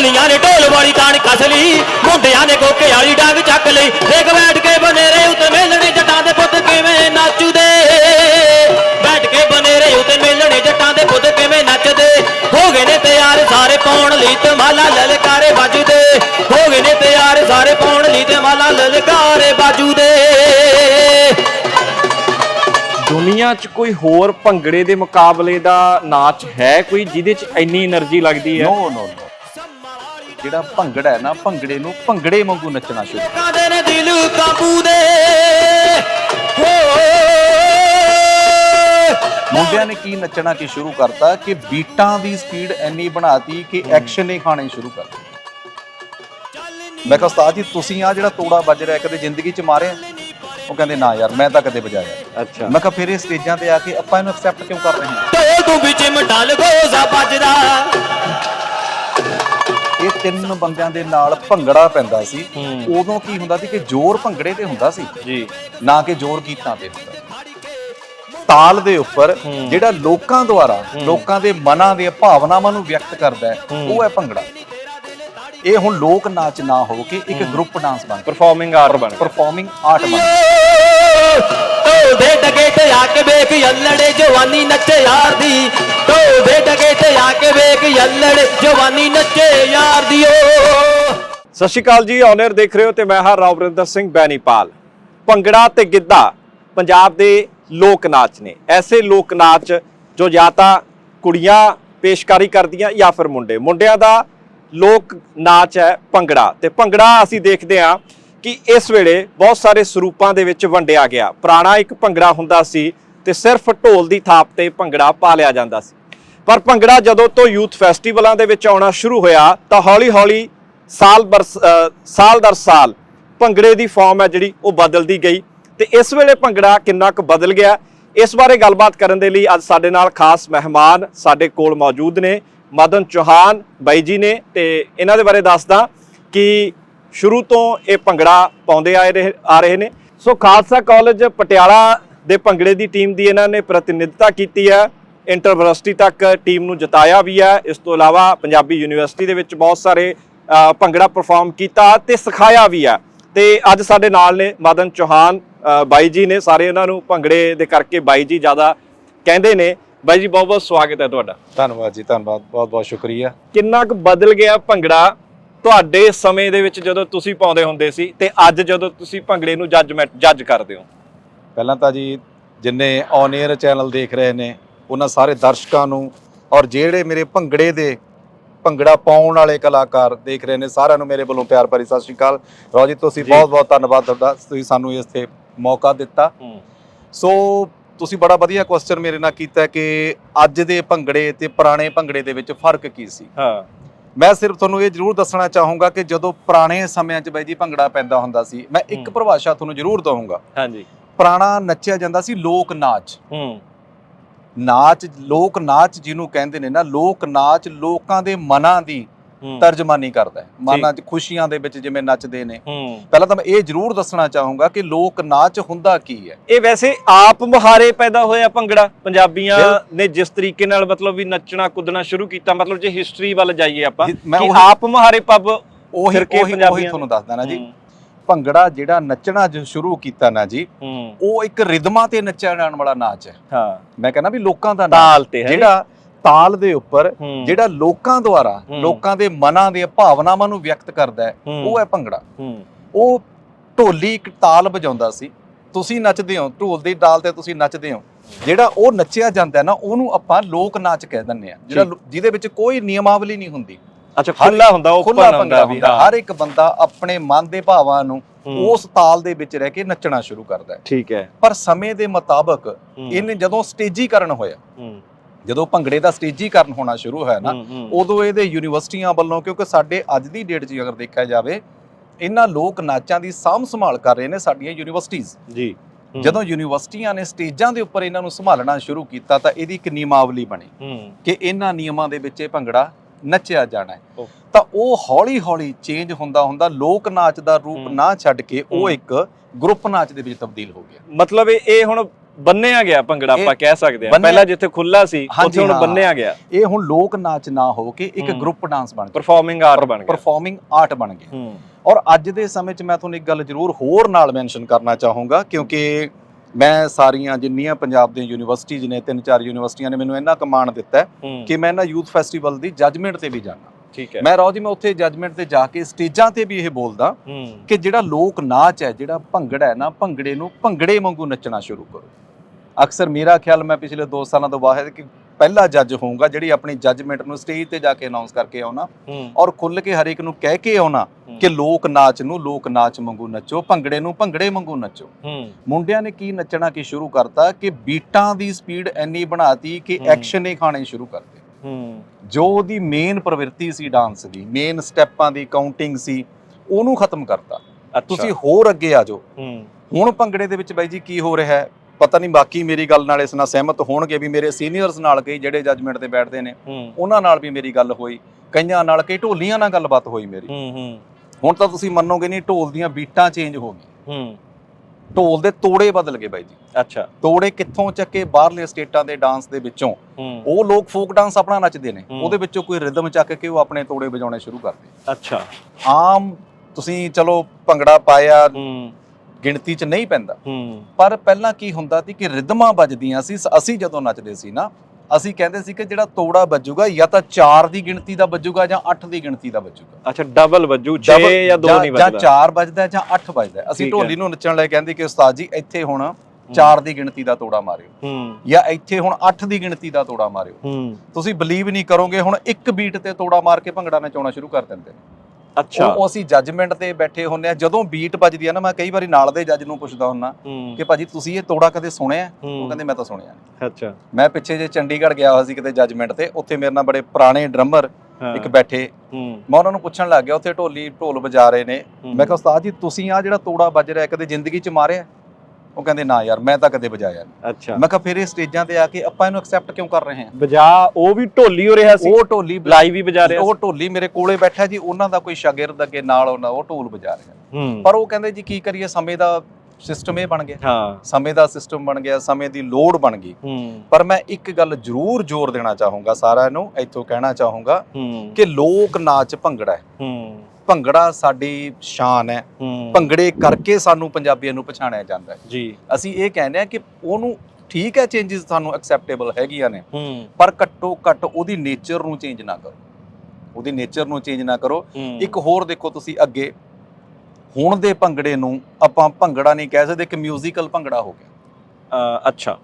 ਢੋਲੀਆਂ ਨੇ ਢੋਲ ਵਾਲੀ ਤਾਣ ਕੱਸ ਲਈ। ਮੁੰਡਿਆਂ ਨੇ ਕੋਕੇ ਵਾਲੀ ਡਾਂਗ ਚੱਕ ਲਈ। ਦੇਖ ਬੈਠ ਕੇ ਬਨੇਰੇ ਉੱਤੇ ਮੇਲਣੇ ਜੱਟਾਂ ਦੇ ਪੁੱਤ ਕਿਵੇਂ ਨੱਚਦੇ। ਬੈਠ ਕੇ ਬਨੇਰੇ ਉੱਤੇ ਮੇਲਣੇ ਜੱਟਾਂ ਦੇ ਪੁੱਤ ਕਿਵੇਂ ਨੱਚਦੇ। ਹੋ ਗਏ ਨੇ ਤਿਆਰ ਸਾਰੇ ਪਾਉਣ ਲਈ ਤੇ ਮਾਲਾ ਲਲਕਾਰੇ ਵੱਜਦੇ। ਹੋ ਗਏ ਨੇ ਤਿਆਰ ਸਾਰੇ ਪਾਉਣ ਲਈ ਧਮਾਲਾ ਲਲਕਾਰੇ ਵੱਜਦੇ। ਦੁਨੀਆ 'ਚ ਕੋਈ ਹੋਰ ਭੰਗੜੇ ਦੇ ਮੁਕਾਬਲੇ ਦਾ ਨਾਚ ਹੈ ਕੋਈ ਜਿਹਦੇ 'ਚ ਇੰਨੀ એનર્ਜੀ ਲੱਗਦੀ ਹੈ? ਨੋ ਨੋ ਜਿਹੜਾ ਭੰਗੜਾ ਹੈ ਨਾ ਭੰਗੜੇ ਨੂੰ ਭੰਗੜੇ ਵਾਂਗੂ ਨੱਚਣਾ ਸ਼ੁਰੂ ਲੋਕਾਂ ਦੇ ਨੇ ਦਿਲ ਕਾਬੂ ਦੇ? ਹੋ। ਮੁੰਡਿਆਂ ਨੇ ਕੀ ਨੱਚਣਾ ਕੀ ਸ਼ੁਰੂ ਕਰਤਾ ਕਿ ਬੀਟਾਂ ਦੀ ਸਪੀਡ ਇੰਨੀ ਬਣਾਤੀ ਕਿ ਐਕਸ਼ਨ ਹੀ ਖਾਣੇ ਸ਼ੁਰੂ ਕਰ ਦਿੱਤੇ। ਮੈਂ ਕਿਹਾ ਉਸਤਾਦ ਜੀ ਤੁਸੀਂ ਆ ਜਿਹੜਾ ਤੋੜਾ ਵੱਜ ਰਿਹਾ ਕਦੇ ਜ਼ਿੰਦਗੀ 'ਚ ਮਾਰਿਆ? ਉਹ ਕਹਿੰਦੇ ਨਾ ਯਾਰ ਮੈਂ ਤਾਂ ਕਦੇ ਵਜਾਇਆ ਅੱਛਾ। ਮੈਂ ਕਿਹਾ ਫਿਰ ਇਹ ਸਟੇਜਾਂ ਤੇ ਆ ਕੇ ਆਪਾਂ ਇਹਨੂੰ ਐਕਸੈਪਟ ਕਿਉਂ ਕਰ ਰਹੇ ਹਾਂ? ਢੋਲ ਤੂੰ ਵਿੱਚ ਮਟਲ ਗੋਜ਼ਾ ਵੱਜਦਾ। ਇਹ ਤਿੰਨ ਬੰਦਿਆਂ ਦੇ ਨਾਲ ਭੰਗੜਾ ਪੈਂਦਾ ਸੀ। ਉਦੋਂ ਕੀ ਹੁੰਦਾ ਸੀ ਕਿ ਜ਼ੋਰ ਭੰਗੜੇ ਤੇ ਹੁੰਦਾ ਸੀ। ਜੀ। ਨਾ ਕਿ ਜ਼ੋਰ ਗੀਤਾਂ ਤੇ ਹੁੰਦਾ। ਤਾਲ ਦੇ ਉੱਪਰ। ਜਿਹੜਾ ਲੋਕਾਂ ਦੁਆਰਾ ਲੋਕਾਂ ਦੇ ਮਨਾਂ ਦੀਆਂ ਭਾਵਨਾਵਾਂ ਨੂੰ ਵਿਅਕਤ ਕਰਦਾ ਉਹ ਹੈ ਭੰਗੜਾ। ਇਹ ਹੁਣ ਲੋਕ ਨਾਚ ਨਾ ਹੋ ਕੇ ਇੱਕ ਗਰੁੱਪ ਡਾਂਸ ਬਣ ਪਰਫਾਰਮਿੰਗ ਆਰਟ ਬਣ ਪਰਫਾਰਮਿੰਗ ਆਰਟ ਬਣ ਦੇ ਡਗੇ ਵੇਖ ਯੱਲੜੇ ਜਵਾਨੀ ਨੱਚੇ ਯਾਰ ਦੀ। ਢੋਲ ਦੇ ਡਗੇ ਤੇ ਆ ਕੇ ਵੇਖ ਯੱਲੜੇ ਜਵਾਨੀ ਨੱਚੇ ਯਾਰ ਦੀ, ਓ। ਸਤਿ ਸ਼੍ਰੀ ਅਕਾਲ ਜੀ ਆਨਰ ਦੇਖ ਰਹੇ ਹੋ ਤੇ ਮੈਂ ਹਾਂ ਰਾਵਰਿੰਦਰ ਸਿੰਘ ਬੈਨੀਪਾਲ। ਭੰਗੜਾ ਤੇ ਗਿੱਧਾ ਪੰਜਾਬ ਦੇ ਲੋਕ ਨਾਚ ਨੇ। ਐਸੇ ਲੋਕ ਨਾਚ ਜੋ ਜਾਂ ਤਾਂ ਕੁੜੀਆਂ ਪੇਸ਼ਕਾਰੀ ਕਰਦੀਆਂ ਜਾਂ ਫਿਰ ਮੁੰਡੇ। ਮੁੰਡਿਆਂ ਦਾ ਲੋਕ ਨਾਚ ਹੈ ਭੰਗੜਾ। ਤੇ ਭੰਗੜਾ ਅਸੀਂ ਦੇਖਦੇ ਹਾਂ ਕਿ ਇਸ ਵੇਲੇ ਬਹੁਤ ਸਾਰੇ ਸਰੂਪਾਂ ਦੇ ਵਿੱਚ ਵੰਡਿਆ ਗਿਆ। ਪੁਰਾਣਾ ਇੱਕ ਭੰਗੜਾ ਹੁੰਦਾ ਸੀ ਤੇ ਸਿਰਫ ਢੋਲ ਦੀ ਥਾਪ ਤੇ ਭੰਗੜਾ ਪਾ ਲਿਆ ਜਾਂਦਾ ਸੀ। ਪਰ ਭੰਗੜਾ ਜਦੋਂ ਤੋਂ ਯੂਥ ਫੈਸਟੀਵਲਾਂ ਦੇ ਵਿੱਚ ਆਉਣਾ ਸ਼ੁਰੂ ਹੋਇਆ, ਤਾਂ ਹੌਲੀ-ਹੌਲੀ ਸਾਲ ਬਰਸ ਸਾਲ ਦਰ ਸਾਲ ਭੰਗੜੇ ਦੀ ਫਾਰਮ ਹੈ ਜਿਹੜੀ ਉਹ ਬਦਲਦੀ ਗਈ ਤੇ ਇਸ ਵੇਲੇ ਭੰਗੜਾ ਕਿੰਨਾ ਕੁ ਬਦਲ ਗਿਆ, ਇਸ ਬਾਰੇ ਗੱਲਬਾਤ ਕਰਨ ਦੇ ਲਈ ਅੱਜ ਸਾਡੇ ਨਾਲ ਖਾਸ ਮਹਿਮਾਨ ਸਾਡੇ ਕੋਲ ਮੌਜੂਦ ਨੇ। ਮਦਨ ਚੌਹਾਨ ਬਾਈ ਜੀ ਨੇ ਤੇ ਇਹਨਾਂ ਦੇ ਬਾਰੇ ਦੱਸਦਾ ਕਿ ਸ਼ੁਰੂ ਤੋਂ ਇਹ ਭੰਗੜਾ ਪਾਉਂਦੇ ਆਏ ਰਹੇ, ਆ ਰਹੇ ਨੇ। ਸੋ ਖਾਲਸਾ ਕਾਲਜ ਪਟਿਆਲਾ ਦੇ ਭੰਗੜੇ ਦੀ ਟੀਮ ਦੀ ਇਹਨਾਂ ਨੇ ਪ੍ਰਤੀਨਿਧਤਾ ਕੀਤੀ ਹੈ। ਇੰਟਰਵਰਸਿਟੀ ਤੱਕ ਟੀਮ ਨੂੰ ਜਿਤਾਇਆ ਵੀ ਹੈ। ਇਸ ਤੋਂ ਇਲਾਵਾ ਪੰਜਾਬੀ ਯੂਨੀਵਰਸਿਟੀ ਦੇ ਵਿੱਚ ਬਹੁਤ ਸਾਰੇ ਭੰਗੜਾ ਪਰਫਾਰਮ ਕੀਤਾ ਤੇ ਸਿਖਾਇਆ ਵੀ ਹੈ। ਤੇ ਅੱਜ ਸਾਡੇ ਨਾਲ ਨੇ ਮਦਨ ਚੌਹਾਨ ਬਾਈ ਜੀ ਨੇ ਸਾਰੇ ਉਹਨਾਂ ਨੂੰ ਭੰਗੜੇ ਦੇ ਕਰਕੇ ਬਾਈ ਜੀ ਜ਼ਿਆਦਾ ਕਹਿੰਦੇ ਨੇ। ਬਾਈ ਜੀ ਬਹੁਤ ਬਹੁਤ ਸਵਾਗਤ ਹੈ ਤੁਹਾਡਾ। ਧੰਨਵਾਦ ਜੀ ਧੰਨਵਾਦ। ਬਹੁਤ ਬਹੁਤ ਸ਼ੁਕਰੀਆ। ਕਿੰਨਾ ਕੁ ਬਦਲ ਗਿਆ ਭੰਗੜਾ ਤੁਹਾਡੇ ਸਮੇਂ ਦੇ ਵਿੱਚ ਜਦੋਂ ਤੁਸੀਂ ਪਾਉਂਦੇ ਹੁੰਦੇ ਸੀ ਤੇ ਅੱਜ ਜਦੋਂ ਤੁਸੀਂ ਭੰਗੜੇ ਨੂੰ ਜੱਜਮੈਂਟ ਜੱਜ ਕਰਦੇ ਹੋ? ਪਹਿਲਾਂ ਤਾਂ ਜੀ ਜਿੰਨੇ ਔਨ 에ਅਰ ਚੈਨਲ ਦੇਖ ਰਹੇ ਨੇ ਉਹਨਾਂ ਸਾਰੇ ਦਰਸ਼ਕਾਂ ਨੂੰ ਔਰ ਜਿਹੜੇ ਮੇਰੇ ਭੰਗੜੇ ਦੇ ਭੰਗੜਾ ਪਾਉਣ ਵਾਲੇ ਕਲਾਕਾਰ ਦੇਖ ਰਹੇ ਨੇ ਸਾਰਿਆਂ ਨੂੰ ਮੇਰੇ ਵੱਲੋਂ ਪਿਆਰ ਭਰੀ ਸਤਿ ਸ਼੍ਰੀ ਅਕਾਲ। ਰੋਜੀ ਤੁਸੀਂ ਜੀ। ਬਹੁਤ ਬਹੁਤ ਧੰਨਵਾਦ ਤੁਹਾਡਾ ਤੁਸੀਂ ਸਾਨੂੰ ਇਸ ਤੇ ਮੌਕਾ ਦਿੱਤਾ। ਸੋ ਤੁਸੀਂ ਬੜਾ ਵਧੀਆ ਕੁਐਸਚਨ ਮੇਰੇ ਨਾਲ ਕੀਤਾ ਕਿ ਅੱਜ ਦੇ ਭੰਗੜੇ ਤੇ ਪੁਰਾਣੇ ਭੰਗੜੇ ਦੇ ਵਿੱਚ ਫ਼ਰਕ ਕੀ ਸੀ? ਹਾਂ। ਮੈਂ ਸਿਰਫ ਤੁਹਾਨੂੰ ਇਹ ਜ਼ਰੂਰ ਦੱਸਣਾ ਚਾਹੂੰਗਾ ਕਿ ਜਦੋਂ ਪੁਰਾਣੇ ਸਮਿਆਂ 'ਚ ਬਾਈ ਜੀ ਭੰਗੜਾ ਪੈਂਦਾ ਹੁੰਦਾ ਸੀ ਮੈਂ ਇੱਕ। ਪਰਿਭਾਸ਼ਾ ਤੁਹਾਨੂੰ ਜ਼ਰੂਰ ਦਊਂਗਾ। ਹਾਂਜੀ। ਪੁਰਾਣਾ ਨੱਚਿਆ ਜਾਂਦਾ ਸੀ ਲੋਕ ਨਾਚ। ਹੂੰ। ਨਾਚ ਲੋਕ ਨਾਚ ਜਿਹਨੂੰ ਕਹਿੰਦੇ ਨੇ ਨਾ ਲੋਕ ਨਾਚ ਲੋਕਾਂ ਦੇ ਮਨਾਂ ਦੀ ਤਰਜਮਾਨੀ ਕਰਦਾ ਹੈ। ਮਨਾਂ 'ਚ ਖੁਸ਼ੀਆਂ ਦੇ ਵਿੱਚ ਜਿਵੇਂ ਨੱਚਦੇ ਨੇ। ਪਹਿਲਾਂ ਤਾਂ ਮੈਂ ਇਹ ਜ਼ਰੂਰ ਦੱਸਣਾ ਚਾਹੂੰਗਾ ਕਿ ਲੋਕ ਨਾਚ ਹੁੰਦਾ ਕੀ ਹੈ। ਇਹ ਵੈਸੇ ਆਪ ਮੁਹਾਰੇ ਪੈਦਾ ਹੋਇਆ ਭੰਗੜਾ। ਪੰਜਾਬੀਆਂ ਨੇ ਜਿਸ ਤਰੀਕੇ ਨਾਲ ਮਤਲਬ ਵੀ ਨੱਚਣਾ ਕੁੱਦਣਾ ਸ਼ੁਰੂ ਕੀਤਾ ਮਤਲਬ ਜੇ ਹਿਸਟਰੀ ਵੱਲ ਜਾਈਏ ਆਪਾਂ ਕਿ ਆਪ ਮੁਹਾਰੇ ਪੱਬ ਉਹੀ ਉਹੀ ਤੁਹਾਨੂੰ ਦੱਸਦਾ ਨਾ ਜੀ। ਭੰਗੜਾ ਜਿਹੜਾ ਨੱਚਣਾ ਜੋ ਸ਼ੁਰੂ ਕੀਤਾ ਨਾ ਜੀ ਹੂੰ। ਉਹ ਇੱਕ ਰਿਦਮਾਂ ਤੇ ਨੱਚਿਆ ਜਾਣ ਵਾਲਾ ਨਾਚ ਹੈ। ਹਾਂ। ਮੈਂ ਕਹਿੰਦਾ ਵੀ ਲੋਕਾਂ ਦਾ ਨਾਚ। ਤਾਲ ਤੇ ਹੈ ਜਿਹੜਾ ਤਾਲ ਦੇ ਉੱਪਰ ਹੂੰ, ਜਿਹੜਾ ਲੋਕਾਂ ਦੁਆਰਾ ਹੂੰ। ਲੋਕਾਂ ਦੇ ਮਨਾਂ ਦੀਆਂ ਭਾਵਨਾਵਾਂ ਨੂੰ ਵਿਅਕਤ ਕਰਦਾ ਹੈ ਹੂੰ, ਉਹ ਹੈ ਭੰਗੜਾ। ਹੂੰ। ਉਹ ਢੋਲੀ ਇੱਕ ਤਾਲ ਵਜਾਉਂਦਾ ਸੀ। ਤੁਸੀਂ ਨੱਚਦੇ ਹੋ ਢੋਲ ਦੀ ਤਾਲ ਤੇ ਤੁਸੀਂ ਨੱਚਦੇ ਹੋ। ਜਿਹੜਾ ਉਹ ਨੱਚਿਆ ਜਾਂਦਾ ਹੈ ਨਾ ਉਹਨੂੰ ਆਪਾਂ ਲੋਕ ਨਾਚ ਕਹਿ ਦਿੰਦੇ ਆ ਜਿਹੜਾ। ਲੋ- ਜਿਹਦੇ ਵਿੱਚ ਕੋਈ ਨਿਯਮਾਵਲੀ ਨਹੀਂ ਹੁੰਦੀ। ਅੱਛਾ ਖੁੱਲਾ ਹੁੰਦਾ ਉਹ ਖੁੱਲਾ ਭੰਗੜਾ ਵੀ ਹੁੰਦਾ। ਹਰ ਇੱਕ ਬੰਦਾ ਆਪਣੇ ਮਨ ਦੇ ਭਾਵਾਂ ਨੂੰ ਉਸ ਤਾਲ ਦੇ ਵਿੱਚ ਰਹਿ ਕੇ ਨੱਚਣਾ ਸ਼ੁਰੂ ਕਰਦਾ ਹੈ। ਠੀਕ ਹੈ। ਪਰ ਸਮੇਂ ਦੇ ਮੁਤਾਬਕ ਇਹਨੇ ਜਦੋਂ ਸਟੇਜੀਕਰਨ ਹੋਇਆ ਜਦੋਂ ਭੰਗੜੇ ਦਾ ਸਟੇਜੀਕਰਨ ਹੋਣਾ ਸ਼ੁਰੂ ਹੋਇਆ ਨਾ ਉਦੋਂ ਇਹਦੇ ਯੂਨੀਵਰਸਿਟੀਆਂ ਵੱਲੋਂ ਕਿਉਂਕਿ ਸਾਡੇ ਅੱਜ ਦੀ ਡੇਟ 'ਚ ਅਗਰ ਦੇਖਿਆ ਜਾਵੇ ਇਹਨਾਂ ਲੋਕ ਨਾਚਾਂ ਦੀ ਸਾਂਭ ਸੰਭਾਲ ਕਰ ਰਹੇ ਨੇ ਸਾਡੀਆਂ ਯੂਨੀਵਰਸਿਟੀਆਂ ਜੀ। ਜਦੋਂ ਯੂਨੀਵਰਸਿਟੀਆਂ ਨੇ ਸਟੇਜਾਂ ਦੇ ਉੱਪਰ ਇਹਨਾਂ ਨੂੰ ਸੰਭਾਲਣਾ ਸ਼ੁਰੂ ਕੀਤਾ ਤਾਂ ਇਹਦੀ ਇੱਕ ਨਿਯਮਾਵਲੀ ਬਣੀ ਕਿ ਇਹਨਾਂ ਨਿਯਮਾਂ ਦੇ ਵਿੱਚ ਇਹ ਭੰਗੜਾ ਨੱਚਿਆ ਜਾਣਾ ਹੈ। ਤਾਂ ਉਹ ਹੌਲੀ-ਹੌਲੀ ਚੇਂਜ ਹੁੰਦਾ ਹੁੰਦਾ ਲੋਕ ਨਾਚ ਦਾ ਰੂਪ। ਨਾ ਛੱਡ ਕੇ ਉਹ। ਇੱਕ ਗਰੁੱਪ ਨਾਚ ਦੇ ਵਿੱਚ ਤਬਦੀਲ ਹੋ ਗਿਆ ਮਤਲਬ ਇਹ ਹੁਣ ਬੰਨਿਆ ਗਿਆ ਭੰਗੜਾ ਆਪਾਂ ਕਹਿ ਸਕਦੇ ਬੰਨਿਆ- ਪਹਿਲਾਂ ਜਿੱਥੇ ਖੁੱਲਾ ਸੀ ਉੱਥੇ ਹੁਣ। ਬੰਨਿਆ ਗਿਆ ਇਹ ਹੁਣ ਲੋਕ ਨਾਚ ਨਾ ਹੋ ਕੇ ਇੱਕ। ਗਰੁੱਪ ਡਾਂਸ ਬਣ ਗਿਆ ਪਰਫਾਰਮਿੰਗ ਆਰਟ ਬਣ ਗਿਆ ਪਰਫਾਰਮਿੰਗ ਆਰਟ ਬਣ ਗਿਆ ਔਰ ਅੱਜ ਦੇ ਸਮੇਂ 'ਚ ਮੈਂ ਤੁਹਾਨੂੰ ਇੱਕ ਗੱਲ ਜ਼ਰੂਰ ਹੋਰ ਨਾਲ ਮੈਂਸ਼ਨ ਕਰਨਾ ਚਾਹੂੰਗਾ ਕਿਉਂਕਿ ਮੈਂ ਸਾਰੀਆਂ ਜਿੰਨੀਆਂ ਪੰਜਾਬ ਦੀਆਂ ਯੂਨੀਵਰਸਿਟੀਜ਼ ਨੇ ਤਿੰਨ ਚਾਰ ਯੂਨੀਵਰਸਿਟੀਆਂ ਨੇ ਮੈਨੂੰ ਇੰਨਾ ਕਮਾਂਡ ਦਿੱਤਾ ਕਿ ਮੈਂ ਇਹਨਾਂ ਯੂਥ ਫੈਸਟੀਵਲ ਦੀ ਜੱਜਮੈਂਟ ਤੇ ਵੀ ਜਾਣਾ। ਠੀਕ ਹੈ। ਮੈਂ ਰੌ ਜੀ ਮੈਂ ਉੱਥੇ ਜੱਜਮੈਂਟ ਤੇ ਜਾ ਕੇ ਸਟੇਜਾਂ ਤੇ ਵੀ ਇਹ ਬੋਲਦਾ ਕਿ ਜਿਹੜਾ ਲੋਕ ਨਾਚ ਹੈ ਜਿਹੜਾ ਭੰਗੜਾ ਹੈ ਨਾ ਭੰਗੜੇ ਨੂੰ ਭੰਗੜੇ ਵਾਂਗੂ ਨੱਚਣਾ ਸ਼ੁਰੂ ਕਰੋ। ਅਕਸਰ ਮੇਰਾ ਖਿਆਲ ਮੈਂ ਪਿਛਲੇ 2 ਸਾਲਾਂ ਤੋਂ ਬਾਅਦ ਕਿ ਪਹਿਲਾ ਜੱਜ ਹੋਊਗਾ ਜਿਹੜੀ ਆਪਣੀ ਜੱਜਮੈਂਟ ਨੂੰ ਸਟੇਜ ਤੇ ਜਾ ਕੇ ਅਨਾਉਂਸ ਕਰਕੇ ਆਉਣਾ ਔਰ ਖੁੱਲ ਕੇ ਹਰੇਕ ਨੂੰ ਕਹਿ ਕੇ ਆਉਣਾ ਕਿ ਲੋਕ ਨਾਚ ਨੂੰ ਲੋਕ ਨਾਚ ਵਾਂਗੂ ਨੱਚੋ ਭੰਗੜੇ ਨੂੰ ਭੰਗੜੇ ਵਾਂਗੂ ਨੱਚੋ। ਮੁੰਡਿਆਂ ਨੇ ਕੀ ਨੱਚਣਾ ਕੀ ਸ਼ੁਰੂ ਕਰਤਾ ਕਿ ਬੀਟਾਂ ਦੀ ਸਪੀਡ ਇੰਨੀ ਬਣਾਤੀ ਕਿ। ਐਕਸ਼ਨ ਹੀ ਖਾਣੇ ਸ਼ੁਰੂ ਕਰਤੇ ਹੂੰ। ਜੋ ਉਹਦੀ ਮੇਨ ਪ੍ਰਵਿਰਤੀ ਸੀ ਡਾਂਸ ਦੀ ਮੇਨ ਸਟੈਪਾਂ ਦੀ ਕਾਊਂਟਿੰਗ ਸੀ ਉਹਨੂੰ ਖਤਮ ਕਰਤਾ। ਤੁਸੀਂ ਹੋਰ ਅੱਗੇ ਆ ਜਾਓ। ਹੁਣ ਭੰਗੜੇ ਦੇ ਵਿੱਚ ਬਾਈ ਜੀ ਕੀ ਹੋ ਰਿਹਾ ਹੈ? ਪਤਾ ਨਹੀਂ ਬਾਕੀ ਮੇਰੀ ਗੱਲ ਨਾਲ ਇਸ ਨਾਲ ਸਹਿਮਤ ਹੋਣਗੇ ਵੀ ਮੇਰੇ ਸੀਨੀਅਰਸ ਨਾਲ ਕਈ ਜਿਹੜੇ ਜੱਜਮੈਂਟ ਤੇ ਬੈਠਦੇ ਨੇ ਉਹਨਾਂ ਨਾਲ ਵੀ ਮੇਰੀ ਗੱਲ ਹੋਈ। ਕਈਆਂ ਨਾਲ ਕਈ ਢੋਲੀਆਂ ਨਾਲ ਗੱਲਬਾਤ ਹੋਈ ਮੇਰੀ। ਹੁਣ ਤਾਂ ਤੁਸੀਂ ਮੰਨੋਗੇ ਨਹੀਂ ਢੋਲ ਦੀਆਂ ਬੀਟਾਂ ਚੇਂਜ ਹੋ ਗਈਆਂ। ਢੋਲ ਦੇ ਤੋੜੇ ਬਦਲ ਗਏ ਬਾਈ ਜੀ। ਅੱਛਾ। ਤੋੜੇ ਕਿੱਥੋਂ ਚੱਕੇ? ਬਾਹਰਲੇ ਸਟੇਟਾਂ ਦੇ ਡਾਂਸ ਦੇ ਵਿੱਚੋਂ। ਉਹ ਲੋਕ ਫੋਕ ਡਾਂਸ ਆਪਣਾ ਨੱਚਦੇ ਨੇ। ਉਹਦੇ ਵਿੱਚੋਂ ਕੋਈ ਰਿਦਮ ਚੱਕ ਕੇ ਉਹ ਆਪਣੇ ਤੋੜੇ ਵਜਾਉਣੇ ਸ਼ੁਰੂ ਕਰਦੇ ਅੱਛਾ। ਆਮ ਤੁਸੀਂ ਚਲੋ ਭੰਗੜਾ ਪਾਇਆ। ਗਿਣਤੀ 'ਚ ਨਹੀਂ ਪੈਂਦਾ। ਪਰ ਪਹਿਲਾਂ ਕੀ ਹੁੰਦਾ ਸੀ ਕਿ ਰਿਦਮਾਂ ਵੱਜਦੀਆਂ ਸੀ ਅਸੀਂ ਜਦੋਂ ਨੱਚਦੇ ਸੀ ਨਾ ਅਸੀਂ ਕਹਿੰਦੇ ਸੀ ਕਿ ਜਿਹੜਾ ਤੋੜਾ ਵੱਜੂਗਾ ਜਾਂ ਤਾਂ 4 ਦੀ ਗਿਣਤੀ ਦਾ ਵੱਜੂਗਾ ਜਾਂ 8 ਦੀ ਗਿਣਤੀ ਦਾ ਵੱਜੂਗਾ। ਅੱਛਾ ਡਬਲ ਵੱਜੂ 6 Double- ਜਾਂ 2 ਨਹੀਂ ਜਾਂ ਵੱਜਦਾ? 4 ਵੱਜਦਾ ਜਾਂ 8 ਵੱਜਦਾ। ਅਸੀਂ। ਢੋਲੀ ਨੂੰ ਨੱਚਣ ਲਈ ਕਹਿੰਦੇ ਕਿ ਉਸਤਾਦ ਜੀ ਇੱਥੇ ਹੁਣ 4 ਦੀ ਗਿਣਤੀ ਦਾ ਤੋੜਾ ਮਾਰਿਓ। ਜਾਂ ਇੱਥੇ ਹੁਣ 8 ਦੀ ਗਿਣਤੀ ਦਾ ਤੋੜਾ ਮਾਰਿਓ। ਤੁਸੀਂ ਬਲੀਵ ਨਹੀਂ ਕਰੋਗੇ ਹੁਣ ਇੱਕ ਬੀਟ ਤੇ ਤੋੜਾ ਮਾਰ ਕੇ ਭੰਗੜਾ ਨਚਾਉਣਾ ਸ਼ੁਰੂ ਕਰ ਦਿੰਦੇ ਨੇ। ਅੱਛਾ। ਉਹ ਅਸੀਂ ਜੱਜਮੈਂਟ ਤੇ ਬੈਠੇ ਹੁੰਨੇ ਆ ਜਦੋਂ ਬੀਟ ਵੱਜਦੀ ਆ ਨਾ ਮੈਂ ਕਈ ਵਾਰੀ ਨਾਲ ਦੇ ਜੱਜ ਨੂੰ ਪੁੱਛਦਾ ਹੁੰਨਾ ਕਿ ਭਾਜੀ ਤੁਸੀਂ ਇਹ ਤੋੜਾ ਕਦੇ ਸੁਣਿਆ? ਉਹ ਕਹਿੰਦੇ ਮੈਂ ਤਾਂ ਸੁਣਿਆ ਨਹੀਂ ਅੱਛਾ। ਮੈਂ ਪਿੱਛੇ ਜੇ ਚੰਡੀਗੜ੍ਹ ਗਿਆ ਹੋਇਆ ਸੀ ਕਿਤੇ ਜੱਜਮੈਂਟ ਤੇ ਉੱਥੇ ਮੇਰੇ ਨਾਲ ਬੜੇ ਪੁਰਾਣੇ ਡਰਮਰ ਇੱਕ ਬੈਠੇ। ਮੈਂ ਉਹਨਾਂ ਨੂੰ ਪੁੱਛਣ ਲੱਗ ਗਿਆ ਉੱਥੇ ਢੋਲੀ ਢੋਲ ਵਜਾ ਰਹੇ ਨੇ। ਮੈਂ ਕਿਹਾ ਉਸਤਾਦ ਜੀ ਤੁਸੀਂ ਆ ਜਿਹੜਾ ਤੋੜਾ ਵੱਜ ਰਿਹਾ ਕਦੇ ਜ਼ਿੰਦਗੀ 'ਚ ਮਾਰਿਆ? ਉਹ ਕਹਿੰਦੇ ਨਾ ਯਾਰ ਮੈਂ ਤਾਂ ਕਦੇ ਵਜਾਇਆ ਨਹੀਂ ਅੱਛਾ। ਮੈਂ ਕਿਹਾ ਫਿਰ ਇਹ ਸਟੇਜਾਂ ਤੇ ਆ ਕੇ ਆਪਾਂ ਇਹਨੂੰ ਐਕਸੈਪਟ ਕਿਉਂ ਕਰ ਰਹੇ ਹਾਂ? ਬਜਾ ਉਹ ਵੀ ਢੋਲੀ ਹੋ ਰਿਹਾ ਸੀ। ਉਹ ਢੋਲੀ ਲਾਈਵ ਵੀ ਵਜਾ ਰਿਹਾ ਉਹ ਢੋਲੀ ਮੇਰੇ ਕੋਲੇ ਬੈਠਾ ਜੀ ਉਹਨਾਂ ਦਾ ਕੋਈ ਸ਼ਾਗਿਰਦ ਅੱਗੇ ਨਾਲ ਉਹਨਾਂ ਉਹ ਢੋਲ ਵਜਾ ਰਿਹਾ। ਪਰ ਉਹ ਕਹਿੰਦੇ ਜੀ ਕੀ ਕਰੀਏ ਸਮੇਂ ਦਾ ਸਿਸਟਮ ਇਹ ਬਣ ਗਿਆ। ਹਾਂ। ਸਮੇਂ ਦਾ ਸਿਸਟਮ ਬਣ ਗਿਆ ਸਮੇਂ ਦੀ ਲੋੜ ਬਣ ਗਈ। ਪਰ ਮੈਂ ਇੱਕ ਗੱਲ ਜ਼ਰੂਰ ਜ਼ੋਰ ਦੇਣਾ ਚਾਹੂੰਗਾ ਸਾਰਿਆਂ ਨੂੰ ਇੱਥੋਂ ਕਹਿਣਾ ਚਾਹੂੰਗਾ ਕਿ ਲੋਕ ਨਾਚ ਭੰਗੜਾ ਹੂੰ। ਭੰਗੜਾ ਸਾਡੀ ਸ਼ਾਨ ਹੈ। ਭੰਗੜੇ ਕਰਕੇ ਸਾਨੂੰ ਪੰਜਾਬੀਆਂ ਨੂੰ ਪਛਾਣਿਆ ਜਾਂਦਾ ਹੈ। ਜੀ। ਅਸੀਂ ਇਹ ਕਹਿੰਦੇ ਆ ਕਿ ਉਹਨੂੰ ਠੀਕ ਹੈ ਚੇਂਜਸ ਸਾਨੂੰ ਐਕਸੈਪਟੇਬਲ ਹੈਗੀਆਂ ਨੇ। ਪਰ ਘੱਟੋ ਘੱਟ ਉਹਦੀ ਨੇਚਰ ਨੂੰ ਚੇਂਜ ਨਾ ਕਰੋ। ਉਹਦੀ ਨੇਚਰ ਨੂੰ ਚੇਂਜ ਨਾ ਕਰੋ। ਇੱਕ ਹੋਰ ਦੇਖੋ ਤੁਸੀਂ ਅੱਗੇ। ਹੁਣ ਦੇ ਭੰਗੜੇ ਨੂੰ ਆਪਾਂ ਭੰਗੜਾ ਨਹੀਂ ਕਹਿ ਸਕਦੇ ਕਿ ਮਿਊਜ਼ੀਕਲ ਭੰਗੜਾ ਹੋ ਗਿਆ। ਅ, ਅੱਛਾ।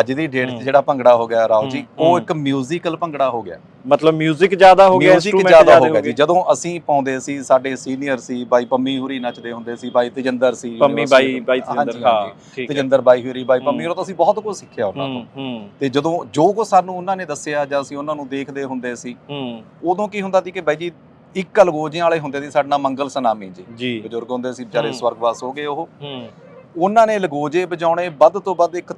ਅੱਜ ਦੀ ਡੇਟ 'ਚ। ਜਿਹੜਾ ਭੰਗੜਾ ਹੋ ਗਿਆ ਰਾਓ ਜੀ ਉਹ। ਇੱਕ ਮਿਊਜ਼ੀਕਲ ਭੰਗੜਾ ਹੋ ਗਿਆ। ਮਤਲਬ 뮤직 ਜ਼ਿਆਦਾ ਹੋ ਗਿਆ ਮਿਊਜ਼ਿਕ instrument ਜ਼ਿਆਦਾ ਹੋ ਗਿਆ। ਜੀ ਜਦੋਂ ਅਸੀਂ ਪਾਉਂਦੇ ਸੀ ਸਾਡੇ ਸੀਨੀਅਰ ਸੀ ਬਾਈ ਪੰਮੀ ਹੁਰੀ ਨੱਚਦੇ ਹੁੰਦੇ ਸੀ ਬਾਈ ਤੇਜਿੰਦਰ ਸੀ ਪੰਮੀ ਬਾਈ ਬਾਈ। ਤੇਜਿੰਦਰ ਹਾਂ। ਠੀਕ ਹੈ ਤੇਜਿੰਦਰ ਬਾਈ ਹੁਰੀ ਬਾਈ ਪੰਮੀ। ਹੋਰਾਂ ਤੋਂ ਅਸੀਂ ਬਹੁਤ ਕੁਝ ਸਿੱਖਿਆ ਉਹਨਾਂ ਤੋਂ ਹੂੰ ਹੂੰ ਤੇ ਜਦੋਂ ਜੋ ਕੁਝ ਸਾਨੂੰ ਉਹਨਾਂ ਨੇ ਦੱਸਿਆ ਜਾਂ ਅਸੀਂ ਉਹਨਾਂ ਨੂੰ ਦੇਖਦੇ ਹੁੰਦੇ ਸੀ ਹੂੰ ਉਦੋਂ ਕੀ ਹੁੰਦਾ ਸੀ ਕਿ ਬਾਈ ਜੀ ਇੱਕ ਅਲਗੋਜਿਆਂ ਵਾਲੇ ਹੁੰਦੇ ਸੀ ਸਾਡੇ ਨਾਲ ਮੰਗਲ ਸਨਾਮੀ ਜੀ ਜੀ ਬਜ਼ੁਰਗ ਹੁੰਦੇ ਸੀ ਵਿਚਾਰੇ ਹੂੰ। ਸਵਰਗਵਾਸ ਹੋ ਗਏ ਉਹ ਹੂੰ ਉਹਨਾਂ ਨੇ ਲਗੋਜੇ ਵਜਾਉਣੇ ਵੱਧ ਤੋਂ ਵੱਧ ਇੱਕ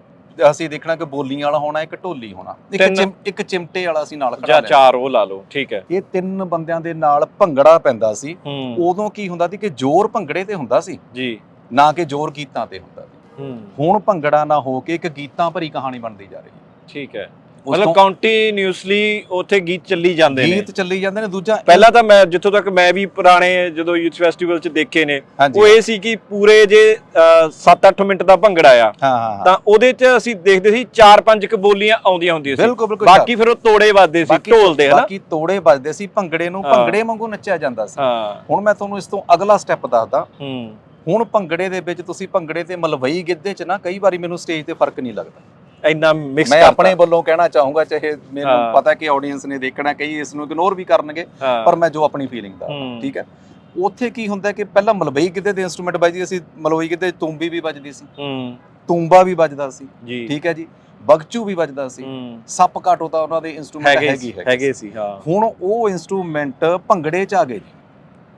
ਅਸੀਂ ਦੇਖਣਾ ਕਿ ਬੋਲੀਆਂ ਵਾਲਾ ਹੋਣਾ ਇੱਕ ਢੋਲੀ ਹੋਣਾ। ਇੱਕ ਤਿੰਨ- ਚਿਮ- ਇੱਕ ਚਿਮਟੇ ਵਾਲਾ ਸੀ ਨਾਲ ਖੜਾ ਜਾਂ। ਚਾਰ ਉਹ ਲਾ ਲਓ ਠੀਕ ਹੈ। ਇਹ ਤਿੰਨ ਬੰਦਿਆਂ ਦੇ ਨਾਲ ਭੰਗੜਾ ਪੈਂਦਾ ਸੀ। ਹੂੰ। ਉਦੋਂ ਕੀ ਹੁੰਦਾ ਸੀ ਕਿ ਜ਼ੋਰ ਭੰਗੜੇ ਤੇ ਹੁੰਦਾ ਸੀ। ਜੀ। ਨਾ ਕਿ ਜ਼ੋਰ ਗੀਤਾਂ ਤੇ ਹੁੰਦਾ ਸੀ। ਹੂੰ। ਹੁਣ ਭੰਗੜਾ ਨਾ ਹੋ ਕੇ ਇੱਕ ਗੀਤਾਂ ਭਰੀ ਕਹਾਣੀ ਬਣਦੀ ਜਾ ਰਹੀ ਹੈ। ਠੀਕ ਹੈ। ਮਤਲਬ ਕੰਟੀਨਿਊਸਲੀ ਉੱਥੇ ਗੀਤ ਚੱਲੀ ਜਾਂਦੇ ਨੇ। ਗੀਤ ਚੱਲੀ ਜਾਂਦੇ ਨੇ ਦੂਜਾ ਪਹਿਲਾਂ ਤਾਂ ਮੈਂ ਜਿੱਥੋਂ ਤੱਕ ਮੈਂ ਵੀ ਪੁਰਾਣੇ ਜਦੋਂ ਯੂਥ ਫੈਸਟੀਵਲ 'ਚ ਦੇਖੇ ਨੇ ਉਹ ਇਹ ਸੀ ਕਿ ਪੂਰੇ ਜੇ 7-8 ਮਿੰਟ ਦਾ ਭੰਗੜਾ ਆ। ਤਾਂ ਉਹਦੇ 'ਚ ਅਸੀਂ ਦੇਖਦੇ ਸੀ 4-5 ਕ ਬੋਲੀਆਂ ਆਉਂਦੀਆਂ ਹੁੰਦੀਆਂ ਸੀ। ਬਾਕੀ ਫਿਰ ਉਹ ਤੋੜੇ ਵੱਜਦੇ ਸੀ ਬਾਕੀ ਢੋਲ ਦੇ ਹਨਾ? ਬਾਕੀ ਤੋੜੇ ਵੱਜਦੇ ਸੀ ਭੰਗੜੇ ਨੂੰ। ਭੰਗੜੇ ਵਾਂਗੂ ਨੱਚਿਆ ਜਾਂਦਾ ਸੀ। ਹੁਣ ਮੈਂ ਤੁਹਾਨੂੰ ਇਸ ਤੋਂ ਅਗਲਾ ਸਟੈਪ ਦੱਸਦਾ। ਹੂੰ। ਹੁਣ ਭੰਗੜੇ ਦੇ ਵਿੱਚ ਤੁਸੀਂ ਭੰਗੜੇ ਤੇ ਮਲਵਈ ਗਿੱਧੇ 'ਚ ਨਾ ਕਈ ਵਾਰੀ ਮੈਨੂੰ ਸਟੇਜ ਤੇ ਫ਼ਰਕ ਨਹੀਂ ਲੱਗਦਾ। ਇੰਨਾ ਮਿਕਸ ਮੈਂ ਆਪਣੇ ਵੱਲੋਂ ਕਹਿਣਾ ਚਾਹੂੰਗਾ ਚਾਹੇ ਮੈਨੂੰ। ਪਤਾ ਕਿ ਆਡੀਅנס ਨੇ ਦੇਖਣਾ ਕਈ ਇਸ ਨੂੰ ਇਗਨੋਰ ਵੀ ਕਰਨਗੇ ਪਰ ਮੈਂ ਜੋ ਆਪਣੀ ਫੀਲਿੰਗ ਦਾ। ਠੀਕ ਹੈ। ਉੱਥੇ ਕੀ ਹੁੰਦਾ ਕਿ ਪਹਿਲਾਂ ਮਲਵਈ ਗਿੱਧੇ ਦੇ ਇਨਸਟਰੂਮੈਂਟ ਵੱਜਦੀ ਸੀ ਗਿੱਧੇ 'ਚ ਤੂੰਬੀ ਵੀ ਵੱਜਦੀ ਸੀ। ਹੂੰ। ਤੂੰਬਾ ਵੀ ਵੱਜਦਾ ਸੀ ਠੀਕ ਹੈ ਜੀ। ਬਗਚੂ ਵੀ ਵੱਜਦਾ ਸੀ। ਸੱਪ ਕਾਟੋ ਤਾਂ ਉਹਨਾਂ ਦੇ ਇਨਸਟਰੂਮੈਂਟ ਹੈਗੇ ਹੈਗੀ ਸੀ ਹੈਗੀ ਹੈਗੇ ਸੀ। ਹਾਂ। ਹੁਣ ਉਹ ਇਨਸਟਰੂਮੈਂਟ ਭੰਗੜੇ 'ਚ ਆ ਗਏ ਜੀ।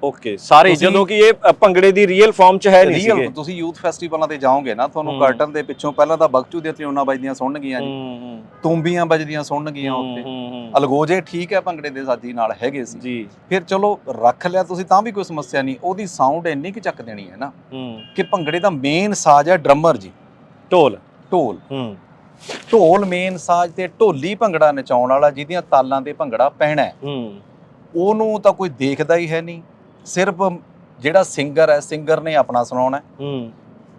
ਓਕੇ ਸਾਰੇ ਤੁਸੀਂ- ਜਦੋਂ ਕਿ ਇਹ ਅ, ਭੰਗੜੇ ਦੀ ਰੀਅਲ ਫਾਰਮ 'ਚ ਹੈ ਨਹੀਂ ਸੀਗੇ। ਰੀਅਲ ਤੁਸੀਂ ਯੂਥ ਫੈਸਟੀਵਲਾਂ ਤੇ ਜਾਓਗੇ ਨਾ ਤੁਹਾਨੂੰ ਹੂੰ। ਕਰਟਨ ਦੇ ਪਿੱਛੋਂ ਪਹਿਲਾਂ ਤਾਂ ਬਗਚੂ ਦੀਆਂ ਤਿਉਣਾ ਵੱਜਦੀਆਂ ਸੁਣਨਗੀਆਂ ਜੀ। ਹੂੰ ਤੂੰਬੀਆਂ ਵੱਜਦੀਆਂ ਸੁਣਨਗੀਆਂ ਹੂੰ, ਉੱਤੇ ਹੂੰ, ਹੂੰ। ਅਲਗੋਜੇ ਠੀਕ ਹੈ ਭੰਗੜੇ ਦੇ ਸਾਥੀ ਨਾਲ ਹੈਗੇ ਸੀ। ਜੀ। ਫਿਰ ਚਲੋ ਰੱਖ ਲਿਆ ਤੁਸੀਂ ਤਾਂ ਵੀ ਕੋਈ ਸਮੱਸਿਆ ਨਹੀਂ ਉਹਦੀ ਸਾਊਂਡ ਇੰਨੀ ਕਿ ਚੱਕ ਦੇਣੀ ਹੈ ਨਾ ਹੂੰ। ਕਿ ਭੰਗੜੇ ਦਾ ਮੇਨ ਸਾਜ਼ ਹੈ ਡਰਮਰ ਜੀ। ਢੋਲ। ਢੋਲ। ਹੂੰ। ਢੋਲ ਮੇਨ ਸਾਜ਼ ਤੇ ਢੋਲੀ ਭੰਗੜਾ ਨਚਾਉਣ ਵਾਲਾ ਜਿਹਦੀਆਂ ਤਾਲਾਂ ਤੇ ਭੰਗੜਾ ਪੈਣਾ ਹੈ, ਹੂੰ। ਉਹਨੂੰ ਤਾਂ ਕੋਈ ਦੇਖਦਾ ਹੀ ਹੈ ਨਹੀਂ। ਸਿਰਫ ਜਿਹੜਾ ਸਿੰਗਰ ਹੈ ਸਿੰਗਰ ਨੇ ਆਪਣਾ ਸੁਣਾਉਣਾ ਹੈ।